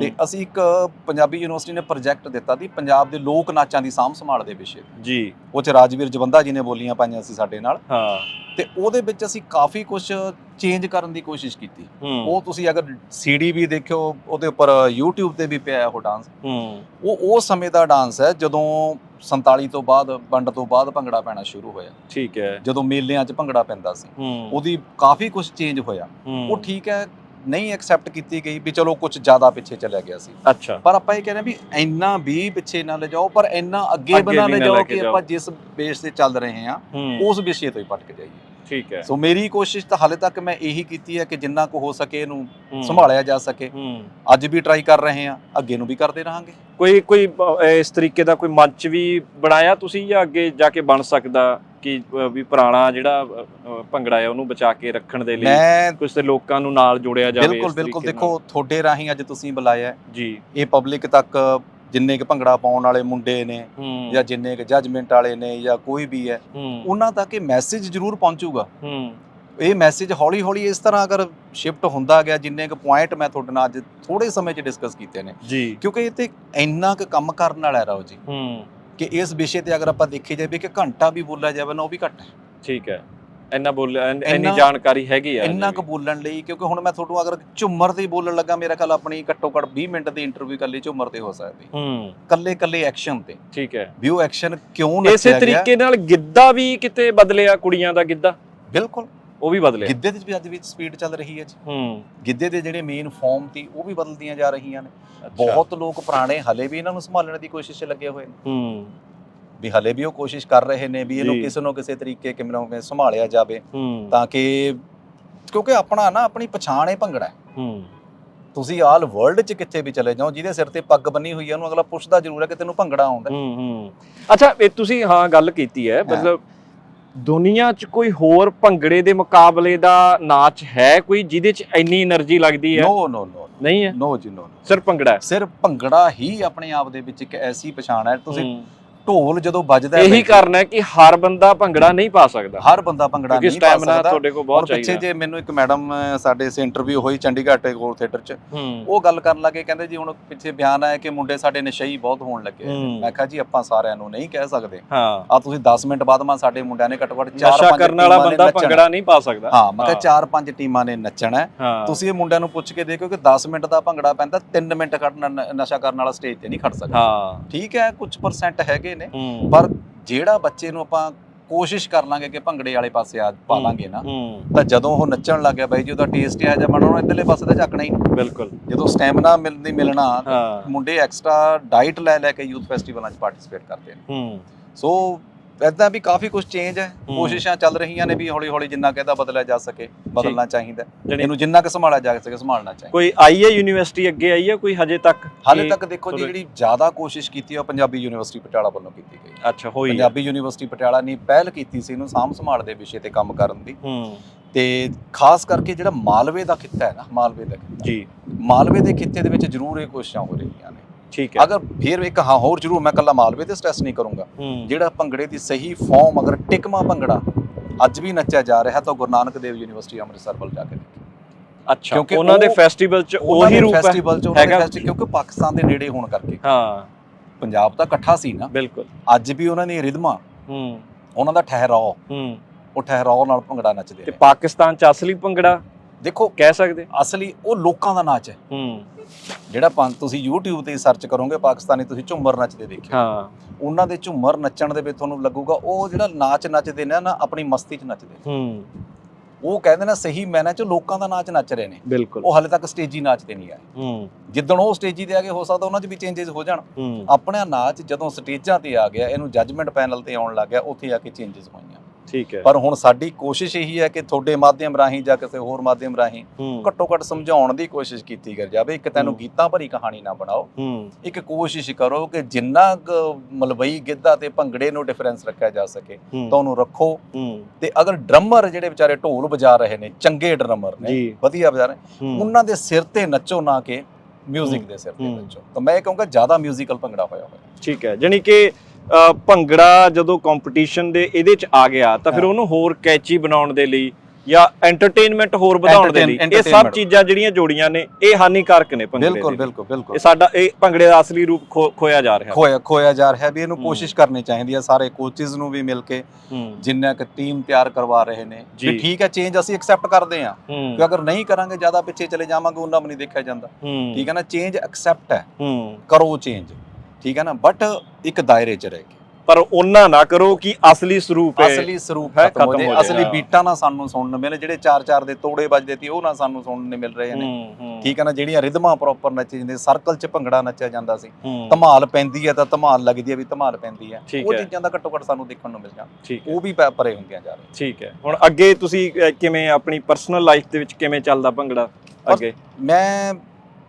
ਤੇ ਅਸੀਂ ਇੱਕ ਪੰਜਾਬੀ ਯੂਨੀਵਰਸਿਟੀ ਨੇ ਪ੍ਰੋਜੈਕਟ ਦਿੱਤਾ ਸੀ ਪੰਜਾਬ ਦੇ ਲੋਕ ਨਾਚਾਂ ਦੀ ਸਾਂਭ ਸੰਭਾਲ ਦੇ ਵਿਸ਼ੇ। ਜੀ। ਉਹ 'ਚ ਰਾਜਵੀਰ ਜਵੰਦਾ ਜੀ ਨੇ ਬੋਲੀਆਂ ਪਾਈਆਂ ਸੀ ਸਾਡੇ ਨਾਲ। ਹਾਂ। ਤੇ ਉਹਦੇ ਵਿੱਚ ਅਸੀਂ ਕਾਫੀ ਕੁਝ ਚੇਂਜ ਕਰਨ ਦੀ ਕੋਸ਼ਿਸ਼ ਕੀਤੀ। ਉਹ ਤੁਸੀਂ ਅਗਰ ਸੀਡੀ ਵੀ ਦੇਖਿਓ ਉਹਦੇ ਉੱਪਰ YouTube ਤੇ ਵੀ ਪਿਆ ਹੈ ਉਹ ਡਾਂਸ ਹੂੰ। ਉਹ ਉਹ ਸਮੇਂ ਦਾ ਡਾਂਸ ਹੈ ਜਦੋਂ 47 ਤੋਂ ਬਾਅਦ ਵੰਡ ਤੋਂ ਬਾਅਦ ਭੰਗੜਾ ਪੈਣਾ ਸ਼ੁਰੂ ਹੋਇਆ। ਠੀਕ ਹੈ। ਜਦੋਂ ਮੇਲਿਆਂ 'ਚ ਭੰਗੜਾ ਪੈਂਦਾ ਸੀ। ਉਹਦੀ ਕਾਫੀ ਕੁਝ ਚੇਂਜ ਹੋਇਆ। ਉਹ ਠੀਕ ਹੈ ਨਹੀਂ ਐਕਸੈਪਟ ਕੀਤੀ ਗਈ ਵੀ ਚਲੋ ਕੁਝ ਜ਼ਿਆਦਾ ਪਿੱਛੇ ਚਲਿਆ ਗਿਆ ਸੀ। ਅੱਛਾ। ਪਰ ਆਪਾਂ ਇਹ ਕਹਿੰਦੇ ਵੀ ਇੰਨਾ ਵੀ ਪਿੱਛੇ ਨਾ ਲੈ ਜਾਓ ਪਰ ਇੰਨਾ ਅੱਗੇ ਅੱਗੇ ਬਣਾ ਵੀ ਲੈ ਨਾ ਜਾਓ ਕੇ ਆਪਾਂ ਜਿਸ ਬੇਸ ਤੇ ਚੱਲ ਰਹੇ ਹਾਂ ਹੂੰ। ਉਸ ਵਿਸ਼ੇ ਤੋਂ ਹੀ ਭਟਕ ਜਾਈਏ। ਠੀਕ ਹੈ। ਸੋ ਮੇਰੀ ਕੋਸ਼ਿਸ਼ ਤਾਂ ਹਾਲੇ ਤੱਕ ਮੈਂ ਇਹੀ ਕੀਤੀ ਹੈ ਕਿ ਜਿੰਨਾ ਕੁ ਹੋ ਸਕੇ ਇਹਨੂੰ। ਸੰਭਾਲਿਆ ਜਾ ਸਕੇ। ਅੱਜ ਵੀ ਟਰਾਈ ਕਰ ਰਹੇ ਹਾਂ ਅੱਗੇ ਨੂੰ ਵੀ ਕਰਦੇ ਰਹਾਂਗੇ। ਕੋਈ ਕੋਈ ਇਸ ਤਰੀਕੇ ਦਾ ਕੋਈ ਮੰਚ ਵੀ ਬਣਾਇਆ ਤੁਸੀਂ ਜਾਂ ਅੱਗੇ ਜਾ ਕੇ ਬਣ ਸਕਦਾ ਕਿ ਵੀ ਪੁਰਾਣਾ ਜਿਹੜਾ ਭੰਗੜਾ ਹੈ ਉਹਨੂੰ ਬਚਾ ਕੇ ਰੱਖਣ ਦੇ ਲਈ ਕੁਝ ਤੇ ਲੋਕਾਂ ਨੂੰ ਨਾਲ ਜੋੜਿਆ ਜਾਵੇ ਬਿਲਕੁਲ ਬਿਲਕੁਲ। ਦੇਖੋ ਤੁਹਾਡੇ ਰਾਹੀਂ ਅੱਜ ਤੁਸੀਂ ਬੁਲਾਇਆ। ਜੀ। ਇਹ ਪਬਲਿਕ ਤੱਕ ਜਿੰਨੇ ਕੁ ਭੰਗੜਾ ਪਾਉਣ ਵਾਲੇ ਮੁੰਡੇ ਨੇ ਜਾਂ ਜਿੰਨੇ ਕੁ ਜੱਜਮੈਂਟ ਵਾਲੇ ਨੇ ਜਾਂ ਕੋਈ ਵੀ ਹੈ ਉਹਨਾਂ ਤੱਕ ਇਹ ਮੈਸੇਜ ਜ਼ਰੂਰ ਪਹੁੰਚੂਗਾ। ਇਹ ਮੈਸੇਜ ਹੌਲੀ ਹੌਲੀ ਇਸ ਤਰ੍ਹਾਂ ਅਗਰ ਸ਼ਿਫਟ ਹੁੰਦਾ ਗਿਆ ਜਿੰਨੇ ਕੁ ਪੁਆਇੰਟ ਮੈਂ ਤੁਹਾਡੇ ਨਾਲ ਅੱਜ ਥੋੜੇ ਸਮੇਂ 'ਚ ਡਿਸਕਸ ਕੀਤੇ ਨੇ। ਕਿਉਂਕਿ ਇਹ ਤੇ ਇੰਨਾ ਕੁ ਕੰਮ ਕਰਨ ਵਾਲਾ ਹੈ ਰਾਓ ਜੀ ਹੂੰ। ਕਿ ਇਸ ਵਿਸ਼ੇ ਤੇ ਅਗਰ ਆਪਾਂ ਦੇਖੀ ਜਾਵੇ ਕਿ ਘੰਟਾ ਵੀ ਬੋਲਿਆ ਜਾਵੇ ਨਾ ਉਹ ਵੀ ਘੱਟ ਹੈ। ਠੀਕ ਹੈ। ਇੰਨਾ ਬੋਲਿਆ ਇੰਨ- ਜਾਣਕਾਰੀ ਹੈਗੀ ਆ ਇੰਨਾ ਕੁ ਬੋਲਣ ਲਈ ਕਿਉਂਕਿ ਹੁਣ ਮੈਂ ਤੁਹਾਨੂੰ ਅਗਰ ਝੁੰਮਰ ਤੇ ਹੀ ਬੋਲਣ ਲੱਗਾ ਮੇਰਾ ਕੱਲ ਆਪਣੀ ਘੱਟੋ ਘੱਟ 20 ਮਿੰਟ ਦੀ ਇੰਟਰਵਿਊ ਕੱਲੀ ਝੁੰਮਰ ਤੇ ਹੋ ਸਕਦੀ। ਹੂੰ। ਕੱਲੇ ਕੱਲੇ ਐਕਸ਼ਨ ਤੇ। ਠੀਕ ਹੈ। ਵੀ ਉਹ ਐਕਸ਼ਨ ਕਿਉਂ ਇਸੇ ਨੱਚਿਆ ਗਿਆ? ਤਰੀਕੇ ਨਾਲ ਗਿੱਧਾ ਵੀ ਕਿਤੇ ਬਦਲਿਆ ਕੁੜੀਆਂ ਦਾ ਗਿੱਧਾ? ਬਿਲਕੁਲ। ਉਹ ਵੀ ਬਦਲਿਆ। ਗਿੱਧੇ ਦੇ ਵੀ ਅੱਜ ਵੀ ਸਪੀਡ ਚੱਲ ਰਹੀ ਹੈ ਜੀ। ਹੂੰ। ਗਿੱਧੇ ਦੇ ਜਿਹੜੇ ਮੇਨ ਫਾਰਮ ਤੀ ਉਹ ਵੀ ਬਦਲਦੀਆਂ ਜਾ ਰਹੀਆਂ ਨੇ। ਅੱਛਾ। ਬਹੁਤ ਲੋਕ ਪੁਰਾਣੇ ਹਲੇ ਵੀ ਇਹਨਾਂ ਨੂੰ ਸੰਭਾਲਣ ਦੀ ਕੋਸ਼ਿਸ਼ 'ਚ ਲੱਗੇ ਹੋਏ ਨੇ। ਹੂੰ। ਵੀ ਹਲੇ ਵੀ ਉਹ ਕੋਸ਼ਿਸ਼ ਕਰ ਰਹੇ ਨੇ ਵੀ ਇਹਨੂੰ ਕਿਸੇ ਨਾ ਕਿਸੇ ਤਰੀਕੇ ਕਿਵੇਂ ਨਾ ਸੰਭਾਲਿਆ ਜਾਵੇ ਤਾਂ ਕਿ ਕਿਉਂਕਿ ਆਪਣਾ ਨਾ ਆਪਣੀ ਪਛਾਣ ਹੈ ਭੰਗੜਾ ਤੁਸੀਂ ਆਲ ਵਰਲਡ ਚ ਕਿੱਥੇ ਵੀ ਚਲੇ ਜਾਓ ਜਿਹਦੇ ਸਿਰ ਤੇ ਪੱਗ ਬੰਨੀ ਹੋਈ ਹੈ ਉਹਨੂੰ ਅਗਲਾ ਪੁੱਛਦਾ ਜ਼ਰੂਰ ਹੈ ਕਿ ਤੈਨੂੰ ਭੰਗੜਾ ਆਉਂਦਾ ਹੂੰ। ਹੂੰ ਅੱਛਾ ਇਹ ਤੁਸੀਂ ਹਾਂ ਗੱਲ ਕੀਤੀ ਹੈ ਮਤਲਬ ਦੁਨੀਆ 'ਚ ਕੋਈ ਹੋਰ ਭੰਗੜੇ ਦੇ ਮੁਕਾਬਲੇ ਦਾ ਨਾਚ ਹੈ ਕੋਈ ਜਿਹਦੇ 'ਚ ਇੰਨੀ એનર્ਜੀ ਲੱਗਦੀ ਹੈ? ਨੋ ਨੋ ਨੋ ਨਹੀਂ ਹੈ? ਨੋ ਜੀ ਨੋ ਸਿਰ ਭੰਗੜਾ ਸਿਰ ਭੰਗੜਾ ਹੀ ਆਪਣੇ ਆਪ ਦੇ ਵਿੱਚ ਇੱਕ ਐਸੀ ਪਛਾਣ ਹੈ। ਤੁਸੀਂ ਢੋਲ ਜਦੋਂ ਵੱਜਦਾ ਹੈ ਇਹੀ ਕਾਰਨ ਹੈ ਕਿ ਹਰ ਬੰਦਾ ਭੰਗੜਾ ਨਹੀਂ ਪਾ ਸਕਦਾ। ਹਰ ਬੰਦਾ ਭੰਗੜਾ ਨਹੀਂ ਪਾ ਸਟੈਮਿਨਾ ਸਕਦਾ। ਤੁਹਾਡੇ ਕੋਲ ਬਹੁਤ ਪਿੱਛੇ ਚਾਹੀਦਾ। ਜੇ ਮੈਨੂੰ ਇੱਕ ਮੈਡਮ ਸਾਡੇ ਸੇ ਇੰਟਰਵਿਊ ਹੋਈ ਚੰਡੀਗੜ੍ਹ ਟੈਗੋਰ ਥੀਏਟਰ 'ਚ। ਉਹ ਗੱਲ ਕਰਨ ਲੱਗੇ ਕਹਿੰਦੇ ਜੀ ਹੁਣ ਪਿੱਛੇ ਬਿਆਨ ਆਇਆ ਕਿ ਮੁੰਡੇ ਸਾਡੇ ਨਸ਼ਈ ਬਹੁਤ ਹੋਣ ਲੱਗੇ। ਮੈਂ ਕਿਹਾ ਜੀ ਆਪਾਂ ਸਾਰਿਆਂ ਨੂੰ ਨਹੀਂ ਕਹਿ ਸਕਦੇ। ਹਾਂ। ਆ ਤੁਸੀਂ 10 ਮਿੰਟ ਬਾਅਦ ਮਾ ਸਾਡੇ ਮੁੰਡਿਆਂ ਨੇ ਘੱਟੋ ਘੱਟ 4 ਨਸ਼ਾ 5 ਕਰਨ ਵਾਲਾ ਬੰਦਾ ਭੰਗੜਾ ਨਹੀਂ ਪਾ ਸਕਦਾ। ਹਾਂ ਮੈਂ ਕਿਹਾ 4 5 ਟੀਮਾਂ ਨੇ ਨੱਚਣਾ ਤੁਸੀਂ ਇਹ ਮੁੰਡਿਆਂ ਨੂੰ ਪੁੱਛ ਕੇ ਦੇਖੋ ਕਿ 10 ਮਿੰਟ ਦਾ ਭੰਗੜਾ ਪੈਂਦਾ 3 ਮਿੰਟ ਖੜਨ ਨਸ਼ਾ ਕਰਨ ਵਾਲਾ ਸਟੇਜ ਤੇ ਨਹੀਂ ਖੜ ਸਕਦਾ। ਹਾਂ। ਠੀਕ ਹੈ ਕੁਝ ਪਰਸੈਂਟ ਹੈਗੇ ਨੇ। ਹੂੰ। ਪਰ ਜਿਹੜਾ ਬੱਚੇ ਨੂੰ ਆਪਾਂ ਕੋਸ਼ਿਸ਼ ਕਰ ਲਾਂਗੇ ਕਿ ਭੰਗੜੇ ਵਾਲੇ ਪਾਸੇ ਆ ਪਾ ਲਾਂਗੇ ਨਾ ਹੂੰ। ਤਾਂ ਜਦੋਂ ਉਹ ਨੱਚਣ ਲੱਗ ਗਿਆ ਬਾਈ ਜੀ ਉਹਦਾ ਟੇਸਟ ਆ ਜਾ ਬਣਾ ਉਹਨੂੰ ਇਧਰਲੇ ਪਾਸੇ ਤਾਂ ਝਾਕਣਾ ਹੀ ਨਹੀਂ। ਬਿਲਕੁਲ। ਜਦੋਂ ਸਟੈਮਿਨਾ ਮਿਲਦੀ ਮਿਲਣਾ ਹਾਂ। ਮੁੰਡੇ ਐਕਸਟਰਾ ਡਾਈਟ ਲੈ ਲੈ ਕੇ ਯੂਥ ਫੈਸਟੀਵਲਾਂ 'ਚ ਪਾਰਟਿਸਿਪੇਟ ਕਰਦੇ ਨੇ। ਹੂੰ। ਸੋ ਐਦਾਂ ਵੀ ਕਾਫੀ ਕੁਝ ਚੇਂਜ ਹੈ। ਕੋਸ਼ਿਸ਼ਾਂ ਚੱਲ ਰਹੀਆਂ ਨੇ ਵੀ ਹੌਲੀ ਹੌਲੀ ਜਿੰਨਾ ਕਹਿੰਦਾ ਬਦਲਿਆ ਜਾ ਸਕੇ ਬਦਲਣਾ ਚਾਹੀਦਾ ਇਹਨੂੰ ਜਿੰਨਾ ਕੁ ਸੰਭਾਲਿਆ ਜਾ ਸਕੇ ਸੰਭਾਲਣਾ ਚਾਹੀਦਾ। ਕੋਈ ਆਈ ਹੈ ਯੂਨੀਵਰਸਿਟੀ ਅੱਗੇ ਆਈ ਹੈ ਕੋਈ ਹਜੇ ਤੱਕ? ਹਾਲੇ ਤੱਕ ਦੇਖੋ ਜੀ ਜਿਹੜੀ ਜ਼ਿਆਦਾ ਕੋਸ਼ਿਸ਼ ਕੀਤੀ ਹੈ ਉਹ ਪੰਜਾਬੀ ਯੂਨੀਵਰਸਿਟੀ ਪਟਿਆਲਾ ਵੱਲੋਂ ਕੀਤੀ ਗਈ ਅੱਛਾ ਹੋਈ। ਪੰਜਾਬੀ ਯੂਨੀਵਰਸਿਟੀ ਪਟਿਆਲਾ ਨੇ ਪਹਿਲ ਕੀਤੀ ਸੀ ਇਹਨੂੰ ਸਾਂਭ ਸੰਭਾਲ ਦੇ ਵਿਸ਼ੇ ਤੇ ਕੰਮ ਕਰਨ ਦੀ। ਹੂੰ। ਤੇ ਖਾਸ ਕਰਕੇ ਜਿਹੜਾ ਮਾਲਵੇ ਦਾ ਖਿੱਤਾ ਹੈ ਨਾ ਮਾਲਵੇ ਦਾ ਜੀ। ਮਾਲਵੇ ਦੇ ਖਿੱਤੇ ਦੇ ਵਿੱਚ ਜ਼ਰੂਰ ਇਹ ਕੋਸ਼ਿਸ਼ਾਂ ਹੋ ਰਹੀਆਂ ਨੇ। ਠੀਕ ਹੈ। ਅਗਰ ਫਿਰ ਇੱਕ ਹਾਂ ਹੋਰ ਜ਼ਰੂਰ ਮੈਂ ਕੱਲਾ ਮਾਲਵੇ ਤੇ ਸਟ੍ਰੈਸ ਨਹੀਂ ਕਰੂੰਗਾ। ਜਿਹੜਾ ਭੰਗੜੇ ਦੀ ਸਹੀ ਫਾਰਮ ਅਗਰ ਟਿਕਮਾ ਭੰਗੜਾ ਅੱਜ ਵੀ ਨੱਚਿਆ ਜਾ ਰਿਹਾ ਤਾਂ ਗੁਰੂ ਨਾਨਕ ਦੇਵ ਯੂਨੀਵਰਸਿਟੀ ਅੰਮ੍ਰਿਤਸਰ ਵੱਲ ਜਾ ਕੇ ਦੇਖੋ। ਅੱਛਾ ਕਿਉਂਕਿ ਉਹਨਾਂ ਦੇ ਫੈਸਟੀਵਲ 'ਚ ਉਹੀ ਰੂਪ ਹੈ। ਫੈਸਟੀਵਲ ਚ ਉਹਨਾਂ ਦੇ। ਫੈਸਟੀਵਲ ਕਿਉਂਕਿ ਪਾਕਿਸਤਾਨ ਦੇ ਨੇੜੇ ਹੋਣ ਕਰਕੇ। ਹਾਂ। ਪੰਜਾਬ ਤਾਂ ਇਕੱਠਾ ਸੀ ਨਾ। ਬਿਲਕੁਲ। ਅੱਜ ਵੀ ਉਹਨਾਂ ਦੀ ਰਿਦਮਾ ਹੂੰ। ਉਹਨਾਂ ਦਾ ਠਹਿਰਾਓ। ਹੂੰ। ਉਹ ਠਹਿਰਾਓ ਨਾਲ ਭੰਗੜਾ ਨੱਚਦੇ ਤੇ ਪਾਕਿਸਤਾਨ 'ਚ ਅਸਲੀ ਭੰਗੜਾ ਦੇਖੋ ਕਹਿ ਸਕਦੇ। ਅਸਲੀ ਉਹ ਲੋਕਾਂ ਦਾ ਨਾਚ ਹੈ। ਹੂੰ। ਜਿਹੜਾ ਪੰ- ਤੁਸੀਂ YouTube ਤੇ ਸਰਚ ਕਰੋਗੇ ਪਾਕਿਸਤਾਨੀ ਤੁਸੀਂ ਝੁੰਮਰ ਨੱਚਦੇ ਦੇਖਿਓ। ਹਾਂ। ਉਹਨਾਂ ਦੇ ਝੁੰਮਰ ਨੱਚਣ ਦੇ ਵਿੱਚ ਤੁਹਾਨੂੰ ਲੱਗੂਗਾ ਉਹ ਜਿਹੜਾ ਨਾਚ ਨੱਚਦੇ ਨੇ ਨਾ ਆਪਣੀ ਮਸਤੀ 'ਚ ਨੱਚਦੇ। ਹੂੰ। ਉਹ ਕਹਿੰਦੇ ਨੇ ਸਹੀ ਮੈਨਾਂ 'ਚ ਲੋਕਾਂ ਦਾ ਨਾਚ ਨੱਚ ਰਹੇ ਨੇ। ਬਿਲਕੁਲ। ਉਹ ਹਾਲੇ ਤੱਕ ਸਟੇਜੀ ਨਾਚ ਤੇ ਨਹੀਂ ਆਏ। ਹੂੰ। ਜਿੱਦਣ ਉਹ ਸਟੇਜੀ ਤੇ ਆ ਗਏ ਹੋ ਸਕਦਾ ਉਹਨਾਂ 'ਚ ਵੀ ਚੇਂਜਸ ਹੋ ਜਾਣ। ਹੂੰ। ਆਪਣਾ ਨਾਚ ਜਦੋਂ ਸਟੇਜਾਂ ਤੇ ਆ ਗਿਆ ਇਹਨੂੰ ਜੱਜਮੈਂਟ ਪੈਨਲ ਤੇ ਆਉਣ ਲੱਗ ਗਿਆ ਉੱਥੇ ਆ ਕੇ ਚੇਂਜਸ ਹੋਈਆਂ। ਠੀਕ ਹੈ। ਪਰ ਹੁਣ ਸਾਡੀ ਕੋਸ਼ਿਸ਼ ਇਹੀ ਹੈ ਕਿ ਤੁਹਾਡੇ ਮਾਧਿਅਮ ਰਾਹੀਂ ਜਾਂ ਕਿਸੇ ਹੋਰ ਮਾਧਿਅਮ ਰਾਹੀਂ ਘੱਟੋ ਘੱਟ ਸਮਝਾਉਣ ਦੀ ਕੋਸ਼ਿਸ਼ ਕੀਤੀ ਕਰ ਜਾਵੇ। ਇੱਕ ਤੈਨੂੰ ਗੀਤਾਂ ਭਰੀ ਕਹਾਣੀ ਨਾ ਬਣਾਓ। ਇੱਕ ਕੋਸ਼ਿਸ਼ ਕਰੋ ਕਿ ਜਿੰਨਾ ਮਲਵਈ ਗਿੱਧਾ ਤੇ ਭੰਗੜੇ ਨੂੰ ਡਿਫਰੈਂਸ ਰੱਖਿਆ ਜਾ ਸਕੇ ਤਾਂ ਉਹਨੂੰ ਰੱਖੋ। ਤੇ ਅਗਰ ਡਰਮਰ ਜਿਹੜੇ ਵਿਚਾਰੇ ਢੋਲ ਵਜਾ ਰਹੇ ਨੇ ਚੰਗੇ ਡਰਮਰ ਨੇ ਵਧੀਆ ਵਜਾ ਰਹੇ ਉਹਨਾਂ ਦੇ ਸਿਰ ਤੇ ਨੱਚੋ ਨਾ ਕਿ ਮਿਊਜ਼ਿਕ ਦੇ ਸਿਰ ਤੇ ਨੱਚੋ। ਤਾਂ ਮੈਂ ਕਹੂੰਗਾ ਜ਼ਿਆਦਾ ਮਿਊਜ਼ੀਕਲ ਭੰਗੜਾ ਹੋਇਆ ਹੋਇਆ। ਠੀਕ ਹੈ। ਜਾਨੀ ਕਿ ਭੰਗੜਾ ਜਦੋਂ ਕੰਪੀਟੀਸ਼ਨ ਦੇ ਇਹਦੇ ਚ ਆ ਗਿਆ ਤਾਂ ਫਿਰ। ਉਹਨੂੰ ਹੋਰ ਕੈਚੀ ਬਣਾਉਣ ਦੇ ਲਈ ਜਾਂ ਐਂਟਰਟੇਨਮੈਂਟ ਹੋਰ ਵਧਾਉਣ ਦੇ ਲਈ ਇਹ ਸਭ। ਚੀਜ਼ਾਂ ਜਿਹੜੀਆਂ ਜੋੜੀਆਂ ਨੇ ਇਹ ਹਾਨੀਕਾਰਕ ਨੇ ਭੰਗੜੇ ਬਿਲਕੁਲ। ਬਿਲਕੁਲ ਬਿਲਕੁਲ ਇਹ ਸਾਡਾ ਇਹ ਭੰਗੜੇ ਦਾ ਅਸਲੀ ਰੂਪ ਖੋਇਆ ਜਾ ਰਿਹਾ ਖੋਇਆ ਖੋਇਆ ਜਾ ਰਿਹਾ ਵੀ ਇਹਨੂੰ। ਕੋਸ਼ਿਸ਼ ਕਰਨੀ ਚਾਹੀਦੀ ਹੈ ਸਾਰੇ ਕੋਚਿਸ ਨੂੰ ਵੀ ਮਿਲ ਕੇ ਜਿੰਨਾ ਕਿ ਟੀਮ ਤਿਆਰ ਕਰਵਾ ਰਹੇ ਨੇ। ਵੀ ਠੀਕ ਹੈ ਚੇਂਜ ਅਸੀਂ ਐਕਸੈਪਟ ਕਰਦੇ ਹਾਂ ਕਿ ਅਗਰ ਨਹੀਂ ਕਰਾਂਗੇ ਜ਼ਿਆਦਾ ਪਿੱਛੇ ਚਲੇ ਜਾਵਾਂਗੇ ਉਹਨਾਂ ਵੀ ਨਹੀਂ ਦੇਖਿਆ ਜਾਂਦਾ ਠੀਕ ਹੈ ਨਾ ਚੇਂਜ ਐਕਸੈਪਟ ਹੂੰ ਕਰੋ ਚੇਂਜ ਠੀਕ ਹੈ ਨਾ? ਬਟ ਇੱਕ ਦਾਇਰੇ 'ਚ ਰਹਿ ਕੇ ਪਰ ਉਹਨਾਂ ਨਾ ਕਰੋ ਕਿ ਅਸਲੀ ਸਰੂਪ ਹੈ ਅਸਲੀ ਸਰੂਪ ਹੈ, ਖਤਮ ਹੋ ਜਾਏ, ਅਸਲੀ। ਬੀਟਾਂ ਨਾ ਸਾਨੂੰ ਸੁਣਨ ਮਿਲੇ ਜਿਹੜੇ ਚਾਰ ਚਾਰ ਦੇ ਤੋੜੇ ਵੱਜਦੇ ਸੀ ਉਹ ਨਾ ਸਾਨੂੰ ਸੁਣਨ ਨੂੰ ਮਿਲ ਰਹੇ ਨੇ। ਠੀਕ ਹੈ ਨਾ? ਜਿਹੜੀਆਂ ਰਿਦਮਾਂ ਪ੍ਰੋਪਰ ਨੱਚੇ ਜਾਂਦੇ ਸਰਕਲ 'ਚ ਭੰਗੜਾ ਨੱਚਿਆ ਜਾਂਦਾ ਸੀ। ਧਮਾਲ ਪੈਂਦੀ ਹੈ ਤਾਂ ਧਮਾਲ ਲੱਗਦੀ ਹੈ ਵੀ ਧਮਾਲ ਪੈਂਦੀ ਹੈ। ਉਹ। ਚੀਜ਼ਾਂ ਦਾ ਘੱਟੋ ਘੱਟ ਸਾਨੂੰ ਦੇਖਣ ਨੂੰ ਮਿਲ ਹੈ। ਉਹ ਵੀ ਪਰੇ ਹੁੰਦੀਆਂ ਜਾ ਰਹੀਆਂ। ਠੀਕ ਹੈ। ਹੁਣ ਅੱਗੇ ਤੁਸੀਂ ਕਿਵੇਂ ਆਪਣੀ ਪਰਸਨਲ ਲਾਈਫ ਦੇ ਵਿੱਚ ਕਿਵੇਂ ਚੱਲਦਾ ਭੰਗੜਾ ਅੱਗੇ? ਮੈਂ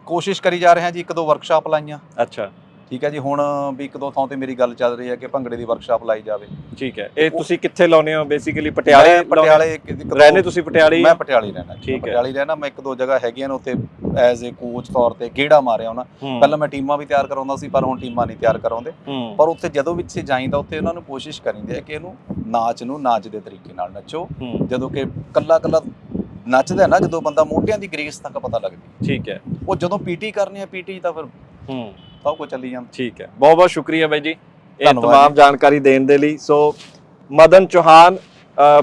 ਕੋਸ਼ਿਸ਼ ਕਰੀ ਜਾ ਰਿਹਾ ਜੀ ਇੱਕ ਦੋ ਵਰਕਸ਼ਾਪ ਲਾਈਆਂ। ਅੱਛਾ। ਠੀਕ ਹੈ ਜੀ ਹੁਣ ਵੀ ਇੱਕ ਦੋ ਥਾਂ ਤੇ ਮੇਰੀ ਗੱਲ ਚੱਲ ਰਹੀ ਹੈ ਕਿ ਭੰਗੜੇ ਦੀ ਵਰਕਸ਼ਾਪ ਲਾਈ ਜਾਵੇ। ਠੀਕ ਹੈ ਇਹ ਤੁਸੀਂ ਕਿੱਥੇ ਲਾਉਨੇ ਹੋ? ਬੇਸਿਕਲੀ ਪਟਿਆਲੇ ਮੈਂ? ਪਟਿਆਲੇ ਇੱਕ- ਇੱਕ ਦੋ- ਰਹਿੰਦੇ ਤੁਸੀਂ ਪਟਿਆਲੇ ਹੀ? ਮੈਂ ਪਟਿਆਲੇ ਰਹਿਣਾ ਜੀ, ਠੀਕ ਹੈ। ਪਟਿਆਲੇ ਰਹਿਣਾ ਮੈਂ ਇੱਕ ਦੋ ਜਗ੍ਹਾ ਹੈਗੀਆਂ ਨੇ ਉੱਥੇ ਐਜ਼ ਅ ਕੋਚ ਤੌਰ ਤੇ ਗੇੜਾ ਮਾਰਿਆ ਉਹਨਾਂ। ਪਹਿਲਾਂ ਮੈਂ ਟੀਮਾਂ ਵੀ ਤਿਆਰ ਕਰਾਉਂਦਾ ਸੀ ਪਰ ਹੁਣ ਟੀਮਾਂ ਨਹੀਂ ਤਿਆਰ ਕਰਾਉਂਦੇ। ਪਰ ਉੱਥੇ ਜਦੋਂ ਵੀ ਇੱਥੇ ਜਾਈਂਦਾ ਉੱਥੇ ਉਹਨਾਂ ਨੂੰ ਕੋਸ਼ਿਸ਼ ਕਰੀਂਦੇ ਆ ਕਿ ਇਹਨੂੰ ਨਾਚ ਨੂੰ ਨਾਚ ਦੇ ਤਰੀਕੇ ਨਾਲ ਨੱਚੋ। ਜਦੋਂ ਕਿ ਕੱਲਾ ਕੱਲਾ ਨੱਚਦਾ ਹੈ ਨਾ ਜਦੋਂ ਬੰਦਾ ਮੋਢਿਆਂ ਦੀ ਗ੍ਰੇਸ ਤੱਕ ਪਤਾ ਲੱਗਦੀ ਠੀਕ ਹੈ। ਉਹ ਜਦੋਂ ਪੀਟੀ ਕਰਨੀ ਹੈ ਪੀਟੀ ਤਾਂ ਫਿਰ ਹੂੰ। ਸਭ ਕੁਝ ਚੱਲੀ ਜਾਂਦਾ। ਠੀਕ ਹੈ। ਬਹੁਤ ਬਹੁਤ ਸ਼ੁਕਰੀਆ ਬਾਈ ਜੀ। ਇਹ ਤਮਾਮ ਜਾਣਕਾਰੀ ਦੇਣ ਦੇ ਲਈ। ਸੋ ਮਦਨ ਚੋਹਾਨ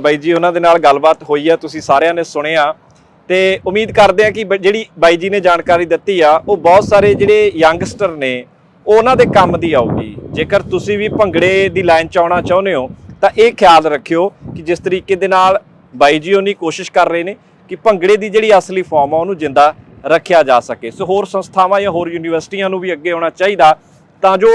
ਬਾਈ ਜੀ ਉਹਨਾਂ ਦੇ ਨਾਲ ਗੱਲਬਾਤ ਹੋਈ ਆ। ਤੁਸੀਂ ਸਾਰਿਆਂ ਨੇ ਸੁਣਿਆ ਤੇ ਉਮੀਦ ਕਰਦੇ ਆ ਕਿ ਜਿਹੜੀ ਬਾਈ ਜੀ ਨੇ ਜਾਣਕਾਰੀ ਦਿੱਤੀ ਆ ਉਹ ਬਹੁਤ ਸਾਰੇ ਜਿਹੜੇ ਯੰਗਸਟਰ ਨੇ ਉਹਨਾਂ ਦੇ ਕੰਮ ਦੀ ਆਊਗੀ। ਜੇਕਰ ਤੁਸੀਂ ਵੀ ਭੰਗੜੇ ਦੀ ਲਾਈਨ 'ਚ ਆਉਣਾ ਚਾਹੁੰਦੇ ਹੋ ਤਾਂ ਇਹ ਖਿਆਲ ਰੱਖਿਓ ਕਿ ਜਿਸ ਤਰੀਕੇ ਦੇ ਨਾਲ ਬਾਈ ਜੀ ਉਹ ਨਹੀਂ ਕੋਸ਼ਿਸ਼ ਕਰ ਰਹੇ ਨੇ ਕਿ ਭੰਗੜੇ ਦੀ ਜਿਹੜੀ ਅਸਲੀ ਫਾਰਮ ਆ ਉਹਨੂੰ ਜਿੰਦਾ ਰੱਖਿਆ ਜਾ ਸਕੇ ਸੋ ਹੋਰ ਸੰਸਥਾਵਾਂ ਜਾਂ ਹੋਰ ਯੂਨੀਵਰਸਿਟੀਆਂ ਨੂੰ ਵੀ ਅੱਗੇ ਆਉਣਾ ਚਾਹੀਦਾ ਤਾਂ ਜੋ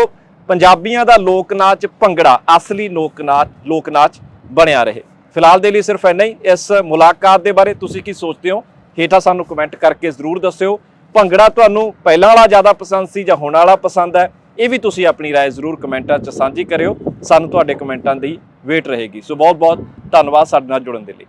ਪੰਜਾਬੀਆਂ ਦਾ ਲੋਕ ਨਾਚ ਭੰਗੜਾ ਅਸਲੀ ਲੋਕ ਨਾਚ ਲੋਕ ਨਾਚ ਬਣਿਆ ਰਹੇ ਫਿਲਹਾਲ ਦੇ ਲਈ ਸਿਰਫ ਇੰਨਾ ਹੀ ਇਸ ਮੁਲਾਕਾਤ ਦੇ ਬਾਰੇ ਤੁਸੀਂ ਕੀ ਸੋਚਦੇ ਹੋ ਹੇਠਾਂ ਸਾਨੂੰ ਕਮੈਂਟ ਕਰਕੇ ਜ਼ਰੂਰ ਦੱਸਿਓ ਭੰਗੜਾ ਤੁਹਾਨੂੰ ਪਹਿਲਾਂ ਵਾਲਾ ਜ਼ਿਆਦਾ ਪਸੰਦ ਸੀ ਜਾਂ ਹੁਣ ਵਾਲਾ ਪਸੰਦ ਹੈ ਇਹ ਵੀ ਤੁਸੀਂ ਆਪਣੀ رائے ਜ਼ਰੂਰ ਕਮੈਂਟਾਂ 'ਚ ਸਾਂਝੀ ਕਰਿਓ ਸਾਨੂੰ ਤੁਹਾਡੇ ਕਮੈਂਟਾਂ ਦੀ ਵੇਟ ਰਹੇਗੀ ਸੋ ਬਹੁਤ ਬਹੁਤ ਧੰਨਵਾਦ ਸਾਡੇ ਨਾਲ ਜੁੜਨ ਦੇ ਲਈ